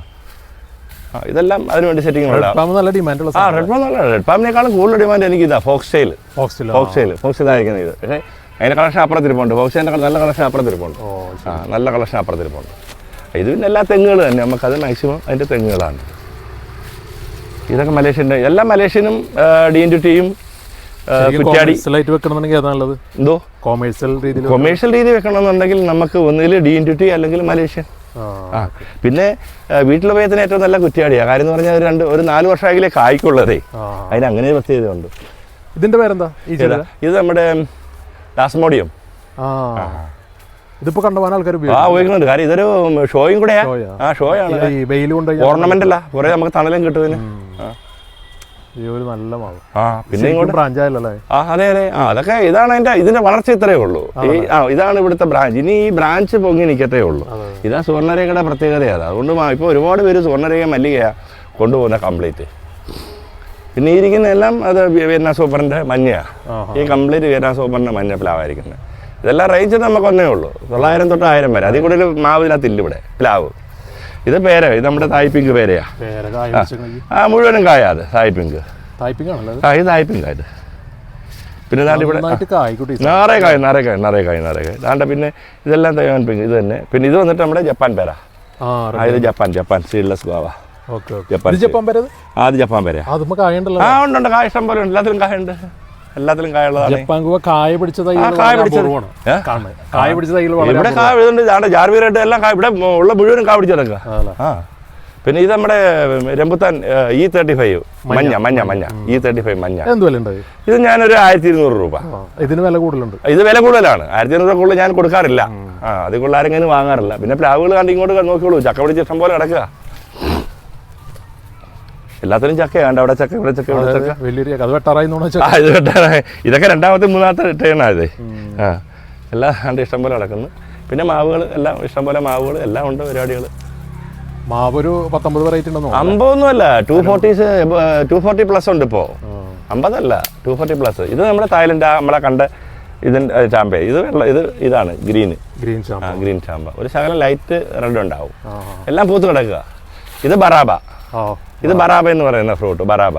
ഇതെല്ലാം അതിനുവേണ്ടി സെറ്റിംഗ് നല്ല ഡിമാൻഡുള്ള ആ റെഡ് പാം നല്ല റെഡ് പാമിനേക്കാളും കൂടുതൽ ഡിമാൻഡ് എനിക്ക് ഇതാ fox style fox style fox ഇതായിരിക്കുന്നത് ഇത്. പക്ഷേ അതിന്റെ കളക്ഷൻ അപ്പുറത്തിരിപ്പുണ്ട്. ബഹുശേന്റെ നല്ല കളക്ഷൻ അപ്പുറത്തിരിപ്പുണ്ട്. ആ നല്ല കളക്ഷൻ അപ്പുറത്തിരിപ്പുണ്ട്. ഇത് പിന്നെ എല്ലാ തെങ്ങുകൾ തന്നെ. നമുക്കത് മാക്സിമം അതിന്റെ തെങ്ങുകളാണ്. ഇതൊക്കെ മലേഷ്യന്റെ എല്ലാ മലേഷ്യനും ഡി എൻ ടു ടിയും കുറ്റ്യാടി വെക്കണമെന്നുണ്ടെങ്കിൽ എന്തോ? കൊമേഴ്സ്യൽ രീതിയിൽ കൊമേഴ്ഷ്യൽ രീതി വെക്കണമെന്നുണ്ടെങ്കിൽ നമുക്ക് ഒന്നുകിൽ ഡി എൻ ടു അല്ലെങ്കിൽ മലേഷ്യൻ ആ. പിന്നെ വീട്ടിലുപയോഗത്തിന് ഏറ്റവും നല്ല കുറ്റ്യാടിയാണ് കാര്യം എന്ന് പറഞ്ഞാൽ രണ്ട് ഒരു നാല് വർഷമാകിലേ കായ്ക്കുള്ളതേ. അതിന് അങ്ങനെ ഒരു പ്രത്യേകതയുണ്ട് ഇതിന്റെ പേരെന്താ? ഇത് നമ്മുടെ ടാസ്മോഡിയം ആ. ഇതിപ്പോ കണ്ടമാനം ആൾക്കാർ ആ ഉപയോഗിക്കും ഉപയോഗിക്കുന്നുണ്ട് കാര്യം ഇതൊരു ഷോയും കൂടെ ആ ആ ഷോയാണ് ഈ വെയിൽ കൊണ്ട് ഓർണമെന്റ് അല്ല കുറെ നമുക്ക് തണലും കിട്ടും. ഈ ഒരു നല്ല മാവ് ആ പിന്നെ ഇങ്ങോട്ട് ബ്രാഞ്ച് ആയല്ലേ ആ അതെ അതെ ആ അതൊക്കെ ഇതാണ് അതിന്റെ ഇതിന്റെ വളർച്ച ഇത്രയേ ഉള്ളൂ ഈ ആ ഇതാണ് ഇവിടുത്തെ ബ്രാഞ്ച് ഇനി ഈ ബ്രാഞ്ച് പൊങ്ങി നിൽക്കത്തേ ഉള്ളൂ ഇതാ സുവർണരേഖയുടെ പ്രത്യേകതയാണ് അതുകൊണ്ട് ഇപ്പൊ ഇപ്പോൾ ഒരുപാട് പേര് സുവർണരേഖ മല്ലികയാ കൊണ്ടുപോകുന്ന കംപ്ലീറ്റ് പിന്നെ ഇരിക്കുന്ന എല്ലാം അത് വിയറ്റ്നാം സൂപ്പറിന്റെ മഞ്ഞയാണ് ഈ കംപ്ലീറ്റ് വിയറ്റ്നാം സൂപ്പറിന്റെ മഞ്ഞ പ്ലാവായിരിക്കുന്നത് ഇതെല്ലാം റേഞ്ച് നമുക്ക് ഒന്നേ ഉള്ളൂ. തൊള്ളായിരം തൊട്ട് ആയിരം വരെ. അതിൽ കൂടുതൽ മാവ് ഇതിനകത്തില്ല ഇവിടെ. പ്ലാവ്. ഇത് പേര. ഇത് നമ്മുടെ തായ്പിങ്ക് പേരയാ. പേര. ആ. മുഴുവനും കായ അത്. തായ് പിങ്ക് ടൈപ്പിംഗ് ആണല്ലോ ആ ഇത് തായ് ഇത്. പിന്നെ ദാണ്ട് ഇവിടെ നാറേ കായ നാറേ കായ് നാറേ കായ് നാറേ കായ് ദാണ്ട പിന്നെ ഇതെല്ലാം തയ്യാൻ പിങ്ക് ഇത് തന്നെ. പിന്നെ ഇത് വന്നിട്ട് നമ്മുടെ ജപ്പാൻ പേര. ആ ഇത് Japan Japan. Seedless Goa Japan Japan പേരത് ആ അത് ജപ്പാൻ പേര. ആ ഉണ്ട് ഉണ്ട്. കായ ഇഷ്ടം പോലെ ഉണ്ട്. എല്ലാത്തിലും കായ ഉണ്ട് എല്ലാത്തിലും കായ ഉള്ളതാണ്. കായ പിടിച്ച കായ പിടിച്ചത്. കായ പിടിച്ച തൈകൾ ഇവിടെ കായ ജാർവീരായിട്ട് എല്ലാം കായ ഇവിടെ ഉള്ള മുഴുവനും കായ പിടിച്ചെടുക്കുക? ആ. പിന്നെ ഇത് നമ്മുടെ രംബുത്താൻ ഇ തേർട്ടി ഫൈവ്. മഞ്ഞ. മഞ്ഞ മഞ്ഞ ഇ തേർട്ടി ഫൈവ് മഞ്ഞ. ഇത് ഞാനൊരു ആയിരത്തി ഇരുന്നൂറ് രൂപ ഇതിന് വില കൂടുതലുണ്ട്. ഇത് വില കൂടുതലാണ്. ആയിരത്തി ഇരുന്നൂറ് കൂടുതൽ ഞാൻ കൊടുക്കാറില്ല. ആ അതിൽ കൂടുതൽ ആരെങ്കിലും വാങ്ങാറില്ല. പിന്നെ പ്ലാവുകൾ കണ്ടിങ്ങോട്ട് നോക്കിയോളൂ ചക്ക പിടിച്ച് ഇഷ്ടം പോലെ കിടക്കുക. എല്ലാത്തിനും ചക്ക ചക്കയാണ് അവിടെ ചക്ക ഇവിടെ ചക്ക ഇവിടെ ചക്ക. വലിയൊരു അത് വെട്ടാറായി ഇത് ഇതൊക്കെ രണ്ടാമത്തെ മൂന്നാമത്തെ ടേണാ ഇത്. ആ. എല്ലാം കണ്ട് ഇഷ്ടംപോലെ നടക്കുന്നു. പിന്നെ മാവുകൾ എല്ലാം ഇഷ്ടംപോലെ മാവുകൾ എല്ലാം ഉണ്ട് പരിപാടികൾ. മാവ് ഒരു പത്തൊമ്പത് വെറൈറ്റി ഉണ്ടെന്നോ അമ്പതൊന്നുമല്ല. Two forties two forty plus ഉണ്ട് ഇപ്പോൾ അമ്പതല്ല. ടു ഫോർട്ടി പ്ലസ് ഇത് നമ്മുടെ തായ്ലൻഡ് നമ്മളെ കണ്ട ഇതിന്റെ ചാമ്പ ഇത് വെള്ള ഇത് ഇതാണ് ഗ്രീന് ഗ്രീൻ ചാമ്പ. ഗ്രീൻ ചാമ്പ. ഒരു ശകലം ലൈറ്റ് റെഡ് ഉണ്ടാവും. എല്ലാം പൂത്ത് കിടക്കുക. ഇത് ബറാബ. ഇത് ബറാബ എന്ന് പറയുന്ന ഫ്രൂട്ട് ബറാബ.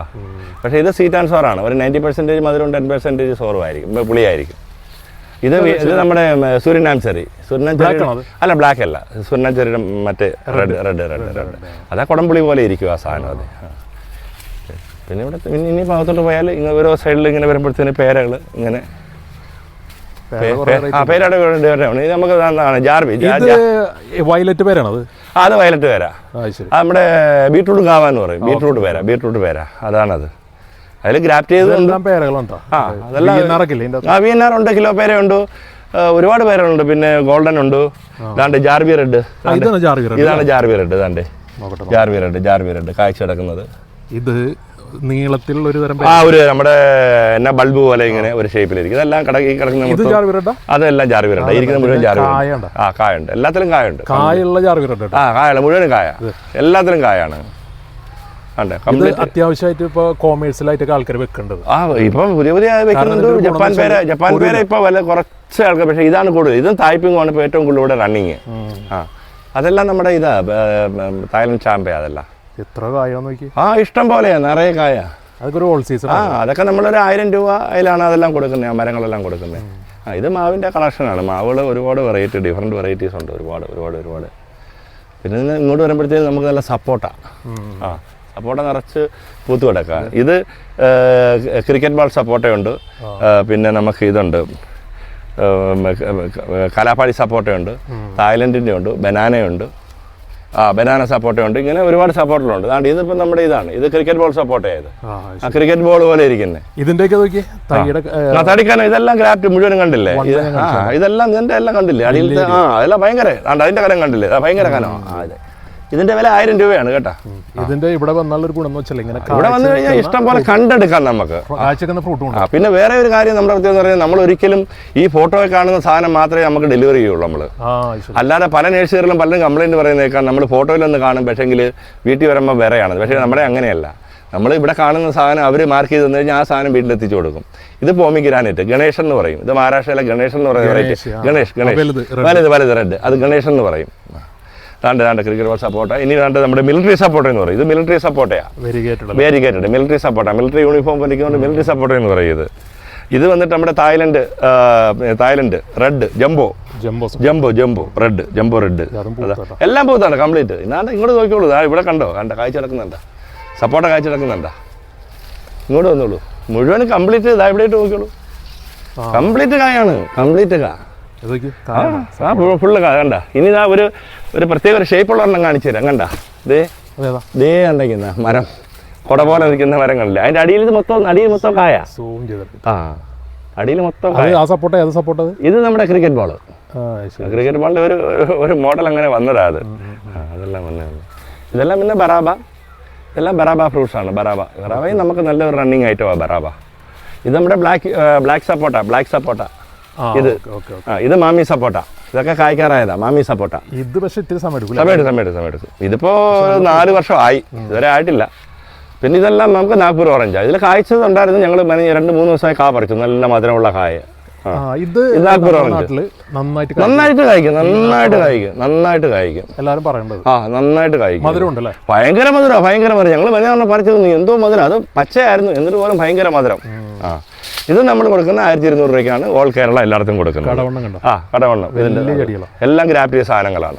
പക്ഷേ ഇത് സീറ്റ് ആൻഡ് സോറാണ് ഒരു നയന്റി പെർസെന്റേജ് മധുരവും ടെൻ പെർസെന്റേജ് സോറും ആയിരിക്കും പുളിയായിരിക്കും. ഇത് ഇത് നമ്മുടെ സുരിനാം ചെറി. Surinam cherry? അല്ല ബ്ലാക്ക് അല്ല. സുരിനാം ചെറിയുടെ മറ്റേ റെഡ് റെഡ് റെഡ് റെഡ് അതാ കുടംപുളി പോലെ ഇരിക്കും ആ സാധനം അത്. പിന്നെ ഇവിടെ ഇനി ഇനി ഭാഗത്തോട്ട് പോയാൽ ഇങ്ങനെ ഓരോ സൈഡിൽ ഇങ്ങനെ വരുമ്പോഴത്തേന് പേരകൾ ഇങ്ങനെ ആ ഇത് നമുക്ക് ജാർബി. വയലറ്റ് പേരാണത് അത്? വയലറ്റ് പേരാ. നമ്മുടെ ബീട്രൂട്ട് കാവാന്ന് പറയും. ബീട്രൂട്ട് പേരാ ബീട്രൂട്ട് പേരാ. അതാണത്. അതിൽ ഗ്രാഫ്റ്റ് ചെയ്ത് പേരകളുണ്ടോ ആ അതെല്ലാം നടക്കില്ല ഇതിന്റെ ആ വി എൻ ആർ ഉണ്ട് കിലോ പേരയുണ്ട് ഒരുപാട് പേരുണ്ട്. പിന്നെ ഗോൾഡൻ ഉണ്ട്. ഇതാണ്ട് ജാർബി റെഡ്. ഇതാണ് റെഡ് ഇതാണ് ജാർബി റെഡ് ഇതാണ്ട്. ജാർബി റെഡ് ജാർബി റെഡ് കാഴ്ച കിടക്കുന്നത് ഇത് നീളത്തിലുള്ള ഒരു തരം ആ ഒരു നമ്മുടെ എന്നാ ബൾബ് പോലെ ഇങ്ങനെ ഒരു ഷേപ്പിലിരിക്കും. ഇതെല്ലാം കട ഈ കിടക്കുന്ന അതെല്ലാം റെഡ് ഇരിക്കുന്ന മുഴുവൻ കായുണ്ട്. ആ കായുണ്ട്. എല്ലാത്തിലും കായുണ്ട്. കായുള്ള ജാർവിറഡ ആ കായുള്ള മുഴുവനും കായ. എല്ലാത്തിലും കായാണ്. അത്യാവശ്യമായിട്ട് ഇപ്പൊ കോമേഴ്സ്യലായിട്ടൊക്കെ ആൾക്കാർ വെക്കേണ്ടത് ആ ഇപ്പം പുതിയ പുതിയ വെക്കുന്നുണ്ട്. ജപ്പാൻ പേര ജപ്പാൻ പേര ഇപ്പൊ വല്ല കുറച്ച് ആൾക്കാർ പക്ഷേ ഇതാണ് കൂടുതൽ. ഇതും തായ്പിങ്ങും ആണ് ഇപ്പോൾ ഏറ്റവും കൂടുതൽ ഇവിടെ റണ്ണിങ് ആ അതെല്ലാം നമ്മുടെ ഇതാ തായ്ലൻഡ് ചാമ്പ അതെല്ലാം. എത്ര കായ നോക്കി? ആ ഇഷ്ടം പോലെയാ നിറയെ കായ. അതൊക്കെ ഒരു ഓൾ സീസൺ ആ അതൊക്കെ നമ്മളൊരു ആയിരം രൂപ അതിലാണ് അതെല്ലാം കൊടുക്കുന്നത് ആ മരങ്ങളെല്ലാം കൊടുക്കുന്നത്. ആ ഇത് മാവിന്റെ കളക്ഷനാണ് മാവുകൾ ഒരുപാട് വെറൈറ്റി ഡിഫറെന്റ് വെറൈറ്റീസ് ഉണ്ട്. ഒരുപാട് ഒരുപാട് ഒരുപാട്. പിന്നെ ഇങ്ങോട്ട് വരുമ്പോഴത്തേക്ക് നമുക്ക് നല്ല സപ്പോർട്ട ആ സപ്പോട്ട നിറച്ച് പൂത്ത് കിടക്കുക. ഇത് ക്രിക്കറ്റ് ബോൾ സപ്പോട്ടയുണ്ട്. ഉണ്ട് പിന്നെ നമുക്ക് ഇതുണ്ട്. കലാപ്പാടി സപ്പോട്ടയുണ്ട്. തായ്ലൻഡിന്റെ ഉണ്ട്. ബനാനയുണ്ട്. ആ ബനാന സപ്പോട്ടയുണ്ട് ഇങ്ങനെ ഒരുപാട് സപ്പോർട്ടുകളുണ്ട് അതാണ്ട് ഇതിപ്പോൾ നമ്മുടെ ഇതാണ്. ഇത് ക്രിക്കറ്റ് ബോൾ സപ്പോർട്ട് ചെയ്ത്. ആ ക്രിക്കറ്റ് ബോൾ പോലെ ഇരിക്കുന്നത് ഇതിന്റെയൊക്കെ തടിക്കാനും ഇതെല്ലാം ഗ്രാഫ്റ്റ് മുഴുവനും കണ്ടില്ലേ? ഇതെല്ലാം ഇതിന്റെ എല്ലാം കണ്ടില്ലേ? അടിയിലത്തെ ആ അതെല്ലാം ഭയങ്കര അതിന്റെ കനം കണ്ടില്ലേ? ഭയങ്കര കനം. ആ അതെ. ഇതിന്റെ വില ആയിരം രൂപയാണ് കേട്ടോ. ഇതിന്റെ ഇവിടെ വന്നാലൊരു ഗുണം വെച്ചാൽ ഇങ്ങനെ ഇവിടെ വന്നു കഴിഞ്ഞാൽ ഇഷ്ടം പോലെ കണ്ടെടുക്കാം നമുക്ക്. പിന്നെ വേറെ ഒരു കാര്യം നമ്മുടെ അടുത്ത് എന്ന് പറഞ്ഞാൽ നമ്മൾ ഒരിക്കലും ഈ ഫോട്ടോയിൽ കാണുന്ന സാധനം മാത്രമേ നമുക്ക് ഡെലിവറി ചെയ്യുള്ളൂ നമ്മൾ. അല്ലാതെ പല നേഴ്സുകളിലും പലരും കംപ്ലൈന്റ് പറയുന്നേക്കാൾ നമ്മൾ ഫോട്ടോയിലൊന്ന് കാണും. പക്ഷേങ്കിൽ വീട്ടിൽ വരുമ്പോൾ വേറെയാണ്. പക്ഷേ നമ്മുടെ അങ്ങനെയല്ല. നമ്മൾ ഇവിടെ കാണുന്ന സാധനം അവർ മാർക്ക് ചെയ്ത് തന്നു കഴിഞ്ഞാൽ ആ സാധനം വീട്ടിൽ എത്തിച്ചു കൊടുക്കും. ഇത് പോമി ഗ്രാനൈറ്റ് ഗണേശൻ എന്ന് പറയും. ഇത് മഹാരാഷ്ട്രയിലെ ഗണേശൻ എന്ന് പറയുന്ന ഗണേഷ്. ഗണേഷ് വലുത് വലുത് റെഡ് അത് ഗണേശൻ എന്ന് പറയും. താണ്ട് താണ്ട് ക്രിക്കറ്റ് സപ്പോർട്ട് ഇനി താണ്ട് നമ്മുടെ മിലിറ്ററി സപ്പോർട്ട് എന്ന് പറയും. ഇത് മിലിറ്ററി സപ്പോർട്ടയാണ് വെരിഗേറ്റഡ് വേരിഗേറ്റഡ് മിലിറ്ററി സപ്പോർട്ടാണ് മിലിറ്ററി യൂണിഫോം വലിക്കുന്നതുകൊണ്ട് മിലിറ്ററി സപ്പോർട്ട് എന്ന് പറയും ഇത്. ഇത് വന്നിട്ട് നമ്മുടെ Thailand Thailand red jumbo. Jumbo jumbo jumbo red jumbo red. എല്ലാം പൂത്താണ് കംപ്ലീറ്റ് ഇന്നാണ്ട് ഇങ്ങോട്ട് നോക്കിയോളൂ ഇവിടെ കണ്ടോ? കണ്ട കാഴ്ച നടക്കുന്നുണ്ട. സപ്പോർട്ട കാഴ്ച നടക്കുന്നുണ്ട. ഇങ്ങോട്ട് വന്നോളൂ. മുഴുവൻ കംപ്ലീറ്റ് ഇതാ ഇവിടെ നോക്കിയോളൂ കംപ്ലീറ്റ് കായാണ്. കംപ്ലീറ്റ് കാ. ആ ഫുള്ള് കണ്ട. ഇനി ഞാൻ ഒരു ഒരു പ്രത്യേക ഒരു ഷേപ്പുള്ള ഒരെണ്ണം കാണിച്ചു തരാം കണ്ട. ദേ ദേ കണ്ടിരിക്കുന്ന മരം. കുട പോലെ നിൽക്കുന്ന മരങ്ങളില്ല? അതിന്റെ അടിയിൽ ഇത് മൊത്തം അടിയിൽ മൊത്തം കായ. ആ അടിയിൽ മൊത്തം സപ്പോർട്ട് സപ്പോർട്ട് ഇത് നമ്മുടെ ക്രിക്കറ്റ് ബോൾ ക്രിക്കറ്റ് ബോളിന്റെ ഒരു ഒരു മോഡൽ അങ്ങനെ വന്നതാ അത്. അതെല്ലാം ഇതെല്ലാം പിന്നെ ബറാബ. ഇതെല്ലാം ബറാബ ഫ്രൂട്ട്സ് ആണ് ബറാബ. ബറാബയും നമുക്ക് നല്ലൊരു റണ്ണിങ് ഐറ്റമാണ് ബറാബ. ഇത് നമ്മുടെ black black sapota black sapota ആ ഇത്. ഓക്കെ ഓക്കെ ഇത് മാമി സപ്പോട്ട ഇതൊക്കെ കായ്ക്കാറായതാ മാമി സപ്പോട്ട ഇത് പക്ഷെ ഇത്തിരി സമയം എടുക്കും സമയം എടുക്കും സമയം എടുക്കും സമയം എടുക്കും. ഇതിപ്പോ നാല് വർഷമായി. ഇതുവരെ ആയിട്ടില്ല. പിന്നെ ഇതെല്ലാം നമുക്ക് നാഗ്പൂർ ഓറഞ്ചാണ് ഇതിൽ കായ്ച്ചതുണ്ടായിരുന്നു ഞങ്ങൾ രണ്ട് മൂന്ന് ദിവസമായി കാ പറിച്ചു. നല്ല മധുരമുള്ള കായ. ഇത്. നാട്ടിൽ നന്നായിട്ട്. നന്നായിട്ട് കായ്ക്കും നന്നായിട്ട് കായ്ക്കും നന്നായിട്ട് കായ്ക്കും. എല്ലാരും പറയേണ്ടത്. ആ നന്നായിട്ട് കായ്ക്കും. മധുരം ഉണ്ടല്ലേ ഭയങ്കര മധുരം ഭയങ്കര മധുരം. ഞങ്ങൾ മലയാളം പറിച്ചത് നീ എന്തോ മധുരം. അത് പച്ചയായിരുന്നു എന്നിട്ട് പോലും ഭയങ്കര മധുരം. ആ. ഇത് നമ്മൾ കൊടുക്കുന്ന ആയിരത്തി ഇരുന്നൂറ് രൂപയ്ക്കാണ് ഓൾ കേരള എല്ലായിടത്തും കൊടുക്കുന്നത്. ആ കടവണ്ണം. ഇതിന്റെ എല്ലാം ഗ്രാപ്പിയ സാധനങ്ങളാണ്.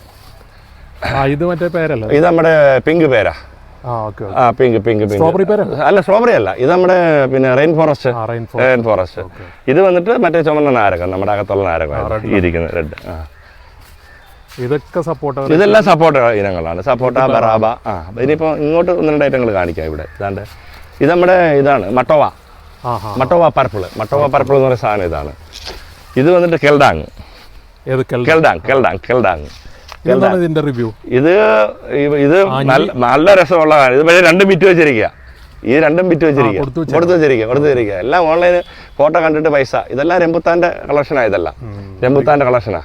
ഇത് മറ്റേ പേരല്ല? ഇത് നമ്മുടെ പിങ്ക് പേരാ. Pink pink pink. അല്ല സ്ട്രോബെറി അല്ല. ഇത് നമ്മുടെ പിന്നെ റെയിൻ ഫോറസ്റ്റ് റെയിൻ ഫോറസ്റ്റ് ഇത് വന്നിട്ട് മറ്റേ ചുമന്ന നാരകം നമ്മുടെ അകത്തുള്ള നാരകം ഇരിക്കുന്നത് റെഡ്. ഇതൊക്കെ സപ്പോർട്ട് ഇതെല്ലാം സപ്പോർട്ട് ഇനങ്ങളാണ്. സപ്പോർട്ട ബറാബ. ആ ഇനിയിപ്പോൾ ഇങ്ങോട്ട് ഒന്ന് രണ്ട് ഐറ്റങ്ങൾ കാണിക്കാം ഇവിടെ. ഇതാണ്ട്. ഇത് നമ്മുടെ ഇതാണ് മട്ടോവ. മട്ടോവ പർപ്പിൾ മട്ടോവ പർപ്പിൾ എന്ന് പറയുന്ന സാധനം ഇതാണ്. ഇത് വന്നിട്ട് കെൽഡാങ്? കെൽഡാങ് കെൽഡാങ് കെൽഡാങ്. എന്താണ് ഇതിന്റെ റിവ്യൂ ഇത് ഇത് നല്ല രസമുള്ള കാര്യം. ഇത് പക്ഷേ രണ്ടും വിറ്റ് വെച്ചിരിക്കുക ഈ രണ്ടും വിറ്റ് വെച്ചിരിക്കുക കൊടുത്തു വെച്ചിരിക്കുക കൊടുത്തു വെച്ചിരിക്കുക എല്ലാം ഓൺലൈൻ ഫോട്ടോ കണ്ടിട്ട് പൈസ. ഇതെല്ലാം രംബുത്താന്റെ കളക്ഷനാണ് ഇതെല്ലാം. രംബുത്താന്റെ കളക്ഷനാ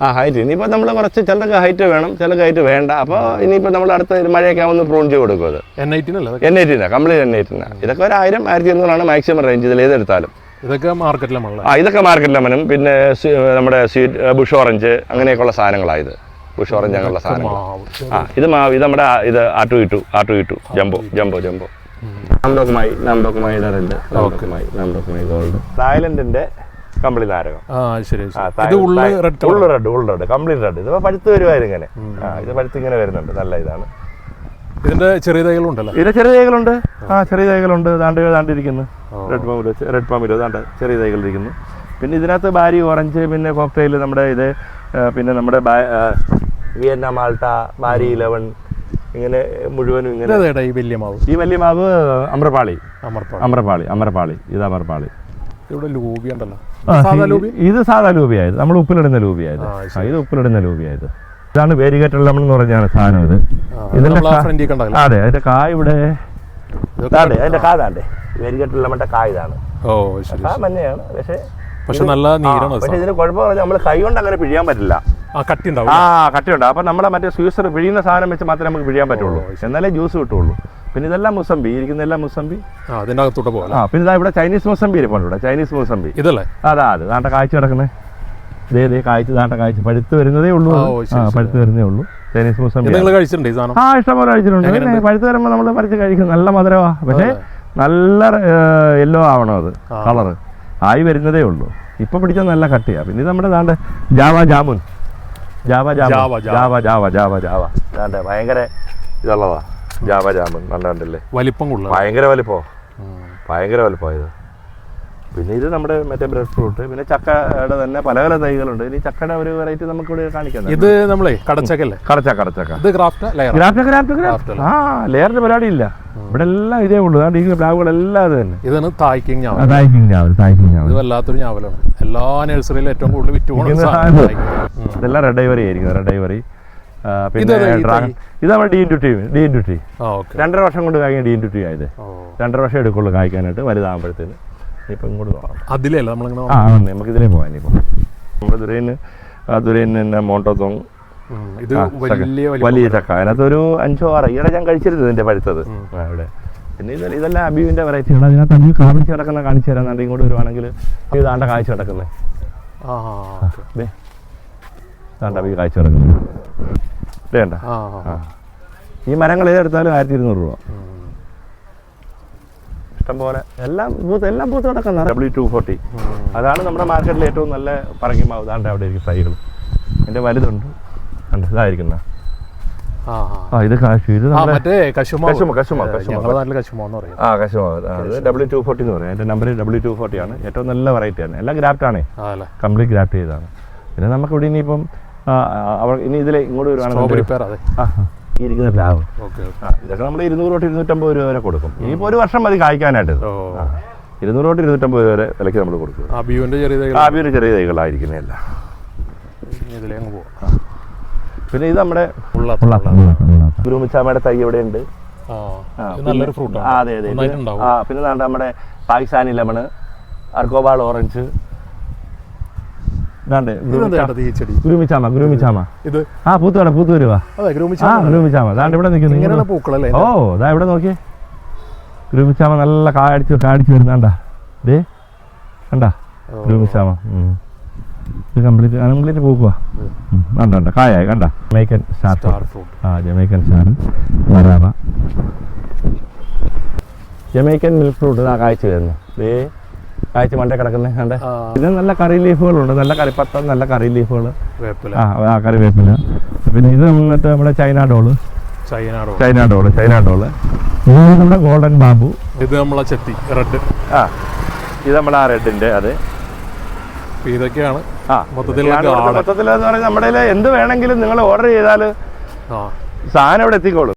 ആ. ഹൈറ്റ് ഇനിയിപ്പോൾ നമ്മൾ കുറച്ച് ചിലർക്ക് ഹൈറ്റ് വേണം ചിലർക്ക് ഹൈറ്റ് വേണ്ട. അപ്പോൾ ഇനിയിപ്പോൾ നമ്മൾ അടുത്ത മഴയൊക്കെ ആവുന്ന പ്രൂൺ ചെയ്ത് കൊടുക്കും അത്. എൻ ഐറ്റിനല്ലേ? എൻ ഐറ്റിനാ കംപ്ലീറ്റ് എൻ ഐറ്റിനാ ഇതൊക്കെ ഒരു ആയിരം ആയിരത്തി എണ്ണൂറാണ് മാക്സിമം റേഞ്ച് ഇതിൽ ഏതെടുത്താലും ഇതൊക്കെ മാർക്കറ്റിലും ആ. ഇതൊക്കെ മാർക്കറ്റിലെ മനം പിന്നെ നമ്മുടെ സ്വീറ്റ് ബുഷ് ഓറഞ്ച് അങ്ങനെയൊക്കെയുള്ള സാധനങ്ങളാണ് ഇത് ബുഷ് ഓറഞ്ച് അങ്ങനെയുള്ള സാധനങ്ങൾ ആ ഇത് മാവ് ഇത് നമ്മുടെ ഇത് ആട്ടു ഇട്ടു ആട്ടു ഇട്ടു. Jumbo jumbo jumbo. നാംഡോക്കുമായി നാംഡോക്കുമായി റെഡ് നാംഡോക്കുമായി നാംഡോക്കുമായി ഗോൾഡ്. തായ്ലൻഡിന്റെ കമ്പിളി നാരകം. ആ ശരി ആ, ശരി. തായ്- ഇത് ഉള്ള് റെഡ് ഉള്ള് കംപ്ലീറ്റ് റെഡ്. ഇത് പഴുത്ത് വരുമായിരുന്നു ഇങ്ങനെ ഇത് പഴുത്ത് ഇങ്ങനെ വരുന്നുണ്ട്. നല്ല ഇതാണ്. ഇതിന്റെ ചെറിയ ചെറിയ തൈകളുണ്ട്. ആ. ചെറിയ തൈകളുണ്ട്. ദാണ്ട് ദാണ്ട് ഇരിക്കുന്നു. റെഡ് പാമിലോ റെഡ് പാമിലോ ദാണ്ട് ചെറിയ തൈകൾ ഇരിക്കുന്നു. പിന്നെ ഇതിനകത്ത് ബാരി ഓറഞ്ച് പിന്നെ കോക്ടെയിൽ നമ്മുടെ ഇത് പിന്നെ നമ്മുടെ വിയന്ന മാൾട്ട ബാരി ഇലവൻ ഇങ്ങനെ മുഴുവനും ഇങ്ങനെ. ഈ വലിയ മാവ്? ഈ വലിയ മാവ് അമ്രപാളി അമ്രപാളി അമ്രപാളി ഇത് അമ്രപാളി ഇവിടെ ലൂബി ഉണ്ടല്ലോ. സാധാ ഇത് സാധാ ലൂബിയായത്. നമ്മൾ ഉപ്പിലിടുന്ന ലൂബിയായത്. ഇത് ഉപ്പിലിടുന്ന ലൂബിയായത്. ഇതാണ് വേരികേറ്റൽ ലെമൺ എന്ന് പറഞ്ഞാണ് സാധനം ഇത്. ഇതിന്റെ അതെ അതിന്റെ കായ ഇവിടെ. അതിന്റെ കാതാണ്ടേ വേരികേറ്റൽ ലെമണിന്റെ കായ ഇതാണ്. ഓ മഞ്ഞയാണ് പക്ഷേ പക്ഷെ നല്ല നീരാണ് പക്ഷെ ഇതിന് കുഴപ്പം പറഞ്ഞാൽ നമ്മൾ കൈ കൊണ്ട് അങ്ങനെ പിഴിയാൻ പറ്റില്ല. ആ കട്ടി ഉണ്ടാവും ആ കട്ടിയുണ്ട്. അപ്പൊ നമ്മളെ മറ്റേ സ്വീസർ പിഴിയുന്ന സാധനം വെച്ച് മാത്രമേ നമുക്ക് പിഴിയാൻ പറ്റുള്ളൂ. എന്നാലേ ജ്യൂസ് കിട്ടുള്ളൂ. പിന്നെ ഇതെല്ലാം മുസംബി ഇരിക്കുന്ന എല്ലാം അതിന്റെ അകത്തോട്ട് പോകാം ആ പിന്നെ ഇതാ ഇവിടെ ചൈനീസ് മുസംബി ഇരിപ്പുണ്ട് ഇവിടെ. ചൈനീസ് മുസംബി ഇതല്ലേ? അതാ അത്. നാട്ടെ കാഴ്ച കിടക്കുന്നത് ദേ ദേ കാഴ്ച നാട്ടെ കാഴ്ച. പഴുത്ത് വരുന്നതേ ഉള്ളൂ പഴുത്ത് വരുന്നേ ഉള്ളൂ. ചൈനീസ് മുസംബി നിങ്ങൾ കഴിച്ചിട്ടുണ്ട് ഈ സാധനം? ആ ഇഷ്ടംപോലെ കഴിച്ചിട്ടുണ്ട്. പഴുത്ത് വരുമ്പോൾ നമ്മൾ പറിച്ച് കഴിക്കും. നല്ല മധുരമാ പക്ഷേ നല്ല യെല്ലോ ആവണം അത്. കളറ് ആയി വരുന്നതേ ഉള്ളൂ. ഇപ്പൊ പിടിച്ച നല്ല കട്ടിയാ. പിന്നെ നമ്മുടെ ദാണ്ട് Java jamun. Java Java, jamun. Java. Java. Java Java Java ദാണ്ട് ഭയങ്കര ഇതുള്ളതാ. ജാവ ജാമുൻ നല്ല കണ്ടല്ലേ? വലിപ്പം കൂടുതൽ ഭയങ്കര വലിപ്പോ? ഭയങ്കര വലിപ്പമാണ് ഇത്. പിന്നെ ഇത് നമ്മുടെ മറ്റേ ബ്രെഡ് ഫ്രൂട്ട് പിന്നെ ചക്കയുടെ തന്നെ പല പല തൈകളുണ്ട്. ഇനി ചക്കയുടെ ഒരു വെറൈറ്റി നമുക്ക് ഇവിടെ കാണിക്കാം. ഇത് നമ്മളെ കടച്ചക്കല്ലേ? കടച്ച കടച്ചക്ക. ഇത് craft layer graft graft graft? ആ ലെയറിന്റെ പരിപാടി ഇല്ല ഇവിടെ എല്ലാം ഇതേ ഉള്ളൂ. അതുകൊണ്ട് ഈ പ്ലാവുകളെല്ലാം അത് തന്നെ. ഇതാണ് തായ്ക്കിങ് ഞാവൽ. തായ്ക്കിങ് ഞാവൽ തായ്ക്കിങ് ഇത് വല്ലാത്തൊരു ഞാവലാണ്. എല്ലാ നഴ്സറിയിലും ഏറ്റവും കൂടുതൽ വിറ്റ് പോകുന്ന. ഇതെല്ലാം റെഡ് ഐവറി ആയിരിക്കും. റെഡ് ഐവറി പിന്നെ ഡ്രാഗൺ ഇത് നമ്മുടെ D in two T D in two T ആ രണ്ടര വർഷം കൊണ്ട് കായ്ക്കാൻ ഡി ഇൻ ടു ടി ആയത് രണ്ടര വർഷം എടുക്കുള്ളൂ കായ്ക്കാനായിട്ട് വലുതാകുമ്പോഴത്തേന്. ഇപ്പം ഇങ്ങോട്ട് പോകാം. അല്ല നമ്മളിങ്ങനെ ആ നമുക്ക് ഇതിലേ പോകാം ഇനിയിപ്പോൾ നമ്മുടെ ദുരൈന് ആ ദുരൈന് തന്നെ മോണ്ടോത്തോങ് ഇത് വലിയ ചക്ക. വലിയ ചക്ക. അതിനകത്ത് ഒരു അഞ്ചോ ആറ് ഈയിടെ ഞാൻ കഴിച്ചിരുന്നു ഇതിന്റെ പഴുത്തത്. അവിടെ. പിന്നെ ഇത് ഇതെല്ലാം അബീവിന്റെ വെറൈറ്റികൾ അതിനകത്ത് അബീവ് കാണിച്ചു കിടക്കുന്ന കാണിച്ചു തരാൻ ഇങ്ങോട്ട് വരുവാണെങ്കിൽ ഇത് താണ്ട കാഴ്ച കിടക്കുന്നത് താണ്ട അബീവ് കാഴ്ച കിടക്കുന്നത് വേണ്ട. ഈ മരങ്ങൾ ഏതെടുത്താലും ആയിരത്തി ഇരുന്നൂറ് രൂപ. ഉം. ഇഷ്ടംപോലെ എല്ലാം ബൂത്ത് എല്ലാം ബൂത്ത് നടക്കുന്ന ഡബ്ല്യൂ ടു ഫോർട്ടി അതാണ് നമ്മുടെ മാർക്കറ്റിൽ ഏറ്റവും നല്ല പറങ്ങിമാവ് അതാണ്ട് അവിടെ ഇരിക്കും തൈകൾ. എന്റെ വലുതുണ്ട്. കണ്ടോ, ഇതായിരിക്കുന്ന. ആ ഇത് ആ മറ്റേ. നാട്ടിൽ പറയും. കശുമാവ്. അത് ഇത് ടു ഫോർട്ടി എന്ന് പറയും. എന്റെ നമ്പർ ഡബ്ല്യു ടു ഫോർട്ടി ആണ്. ഏറ്റവും നല്ല വെറൈറ്റി ആണ്. എല്ലാം ഗ്രാഫ്റ്റ് ആണ്. കംപ്ലീറ്റ് ഗ്രാഫ്റ്റ് ചെയ്തതാണ്. പിന്നെ നമുക്ക് ഇവിടെ ഇനിയിപ്പം അവർ ഇനി ഇതിലെ ഇങ്ങോട്ട് വരുവാണെങ്കിൽ അതെ. ആ, ഈ ഇരിക്കുന്ന പ്ലാവ് ഇതൊക്കെ നമ്മൾ ഇരുന്നൂറ് തൊട്ട് ഇരുന്നൂറ്റമ്പത് രൂപ വരെ കൊടുക്കും. ഇനിയിപ്പോൾ ഒരു വർഷം മതി കായ്ക്കാനായിട്ട്. ഇരുന്നൂറ് തൊട്ട് ഇരുന്നൂറ്റമ്പത് രൂപ വരെ വിലയ്ക്ക് നമ്മൾ കൊടുക്കും. ആ ബിയുവിന്റെ ചെറിയ ചെറിയ തൈകളായിരിക്കുന്നതല്ല. പിന്നെ ഇത് നമ്മുടെ ഗുരുമിച്ചാമയുടെ തൈ ഇവിടെ ഉണ്ട് പിന്നെ- നല്ലൊരു ഫ്രൂട്ടാണ് അതെ അതെ. നമ്മുടെ പാകിസ്ഥാനി ലെമണ് അർക്കോബാൾ ഓറഞ്ച് ഇതാണ്ട് ഇതെന്താ ചേട്ടാ ഈ ചെടി ഗുരുമിച്ചാമ ഗുരുമിച്ചാമ. ഇത്? ആ പൂത്ത് വേണം പൂത്ത് വരുവാ അതെ ഗ്രൂമിച്ച ആ ഗുരുമിച്ചാമ. ദാണ്ട് ഇവിടെ നിൽക്കുന്നു ഇങ്ങനെയുള്ള പൂക്കളല്ലേ ഓ ഇതാ ഇവിടെ നോക്കിയേ. ഗുരുമിച്ചാമ നല്ല കാടിച്ച് കാടിച്ച് വരുന്നാണ്ടാ. ദേ കണ്ടാ? ഗ്രൂമിച്ചാമ. ഇത് കംപ്ലീറ്റ് കംപ്ലീറ്റ് പൂക്കുക കണ്ട കണ്ട? കായായി കണ്ട? ജമൈക്കൻ സ്റ്റാർ ഫ്രൂട്ട് ആ ജമൈക്കൻ സ്റ്റാർ വരാവ ജമൈക്കൻ മിൽക്ക് ഫ്രൂട്ട് ഇതാ കായ്ച്ചു വരുന്നു ദേ കായ്ച്ച് മണ്ട കിടക്കുന്നത് ഇത് നല്ല കറി ലീഫുകളുണ്ട്. നല്ല കറിപ്പത്ത നല്ല കറി ലീഫുകൾ. ആ കറി കറിവേപ്പില പിന്നെ ഇത് മറ്റേ നമ്മുടെ China doll China doll China doll ഇത് നമ്മുടെ ഗോൾഡൻ ബാബു. ഇത് നമ്മളെ ചെത്തി റെഡ്. ആ ഇത് നമ്മളെ ആ റെഡിന്റെ അതെ. ഇതൊക്കെയാണ്. മൊത്തത്തിൽ പറഞ്ഞാൽ നമ്മുടെ എന്ത് വേണമെങ്കിലും നിങ്ങൾ ഓർഡർ ചെയ്താൽ സാധനം ഇവിടെ എത്തിക്കോളും.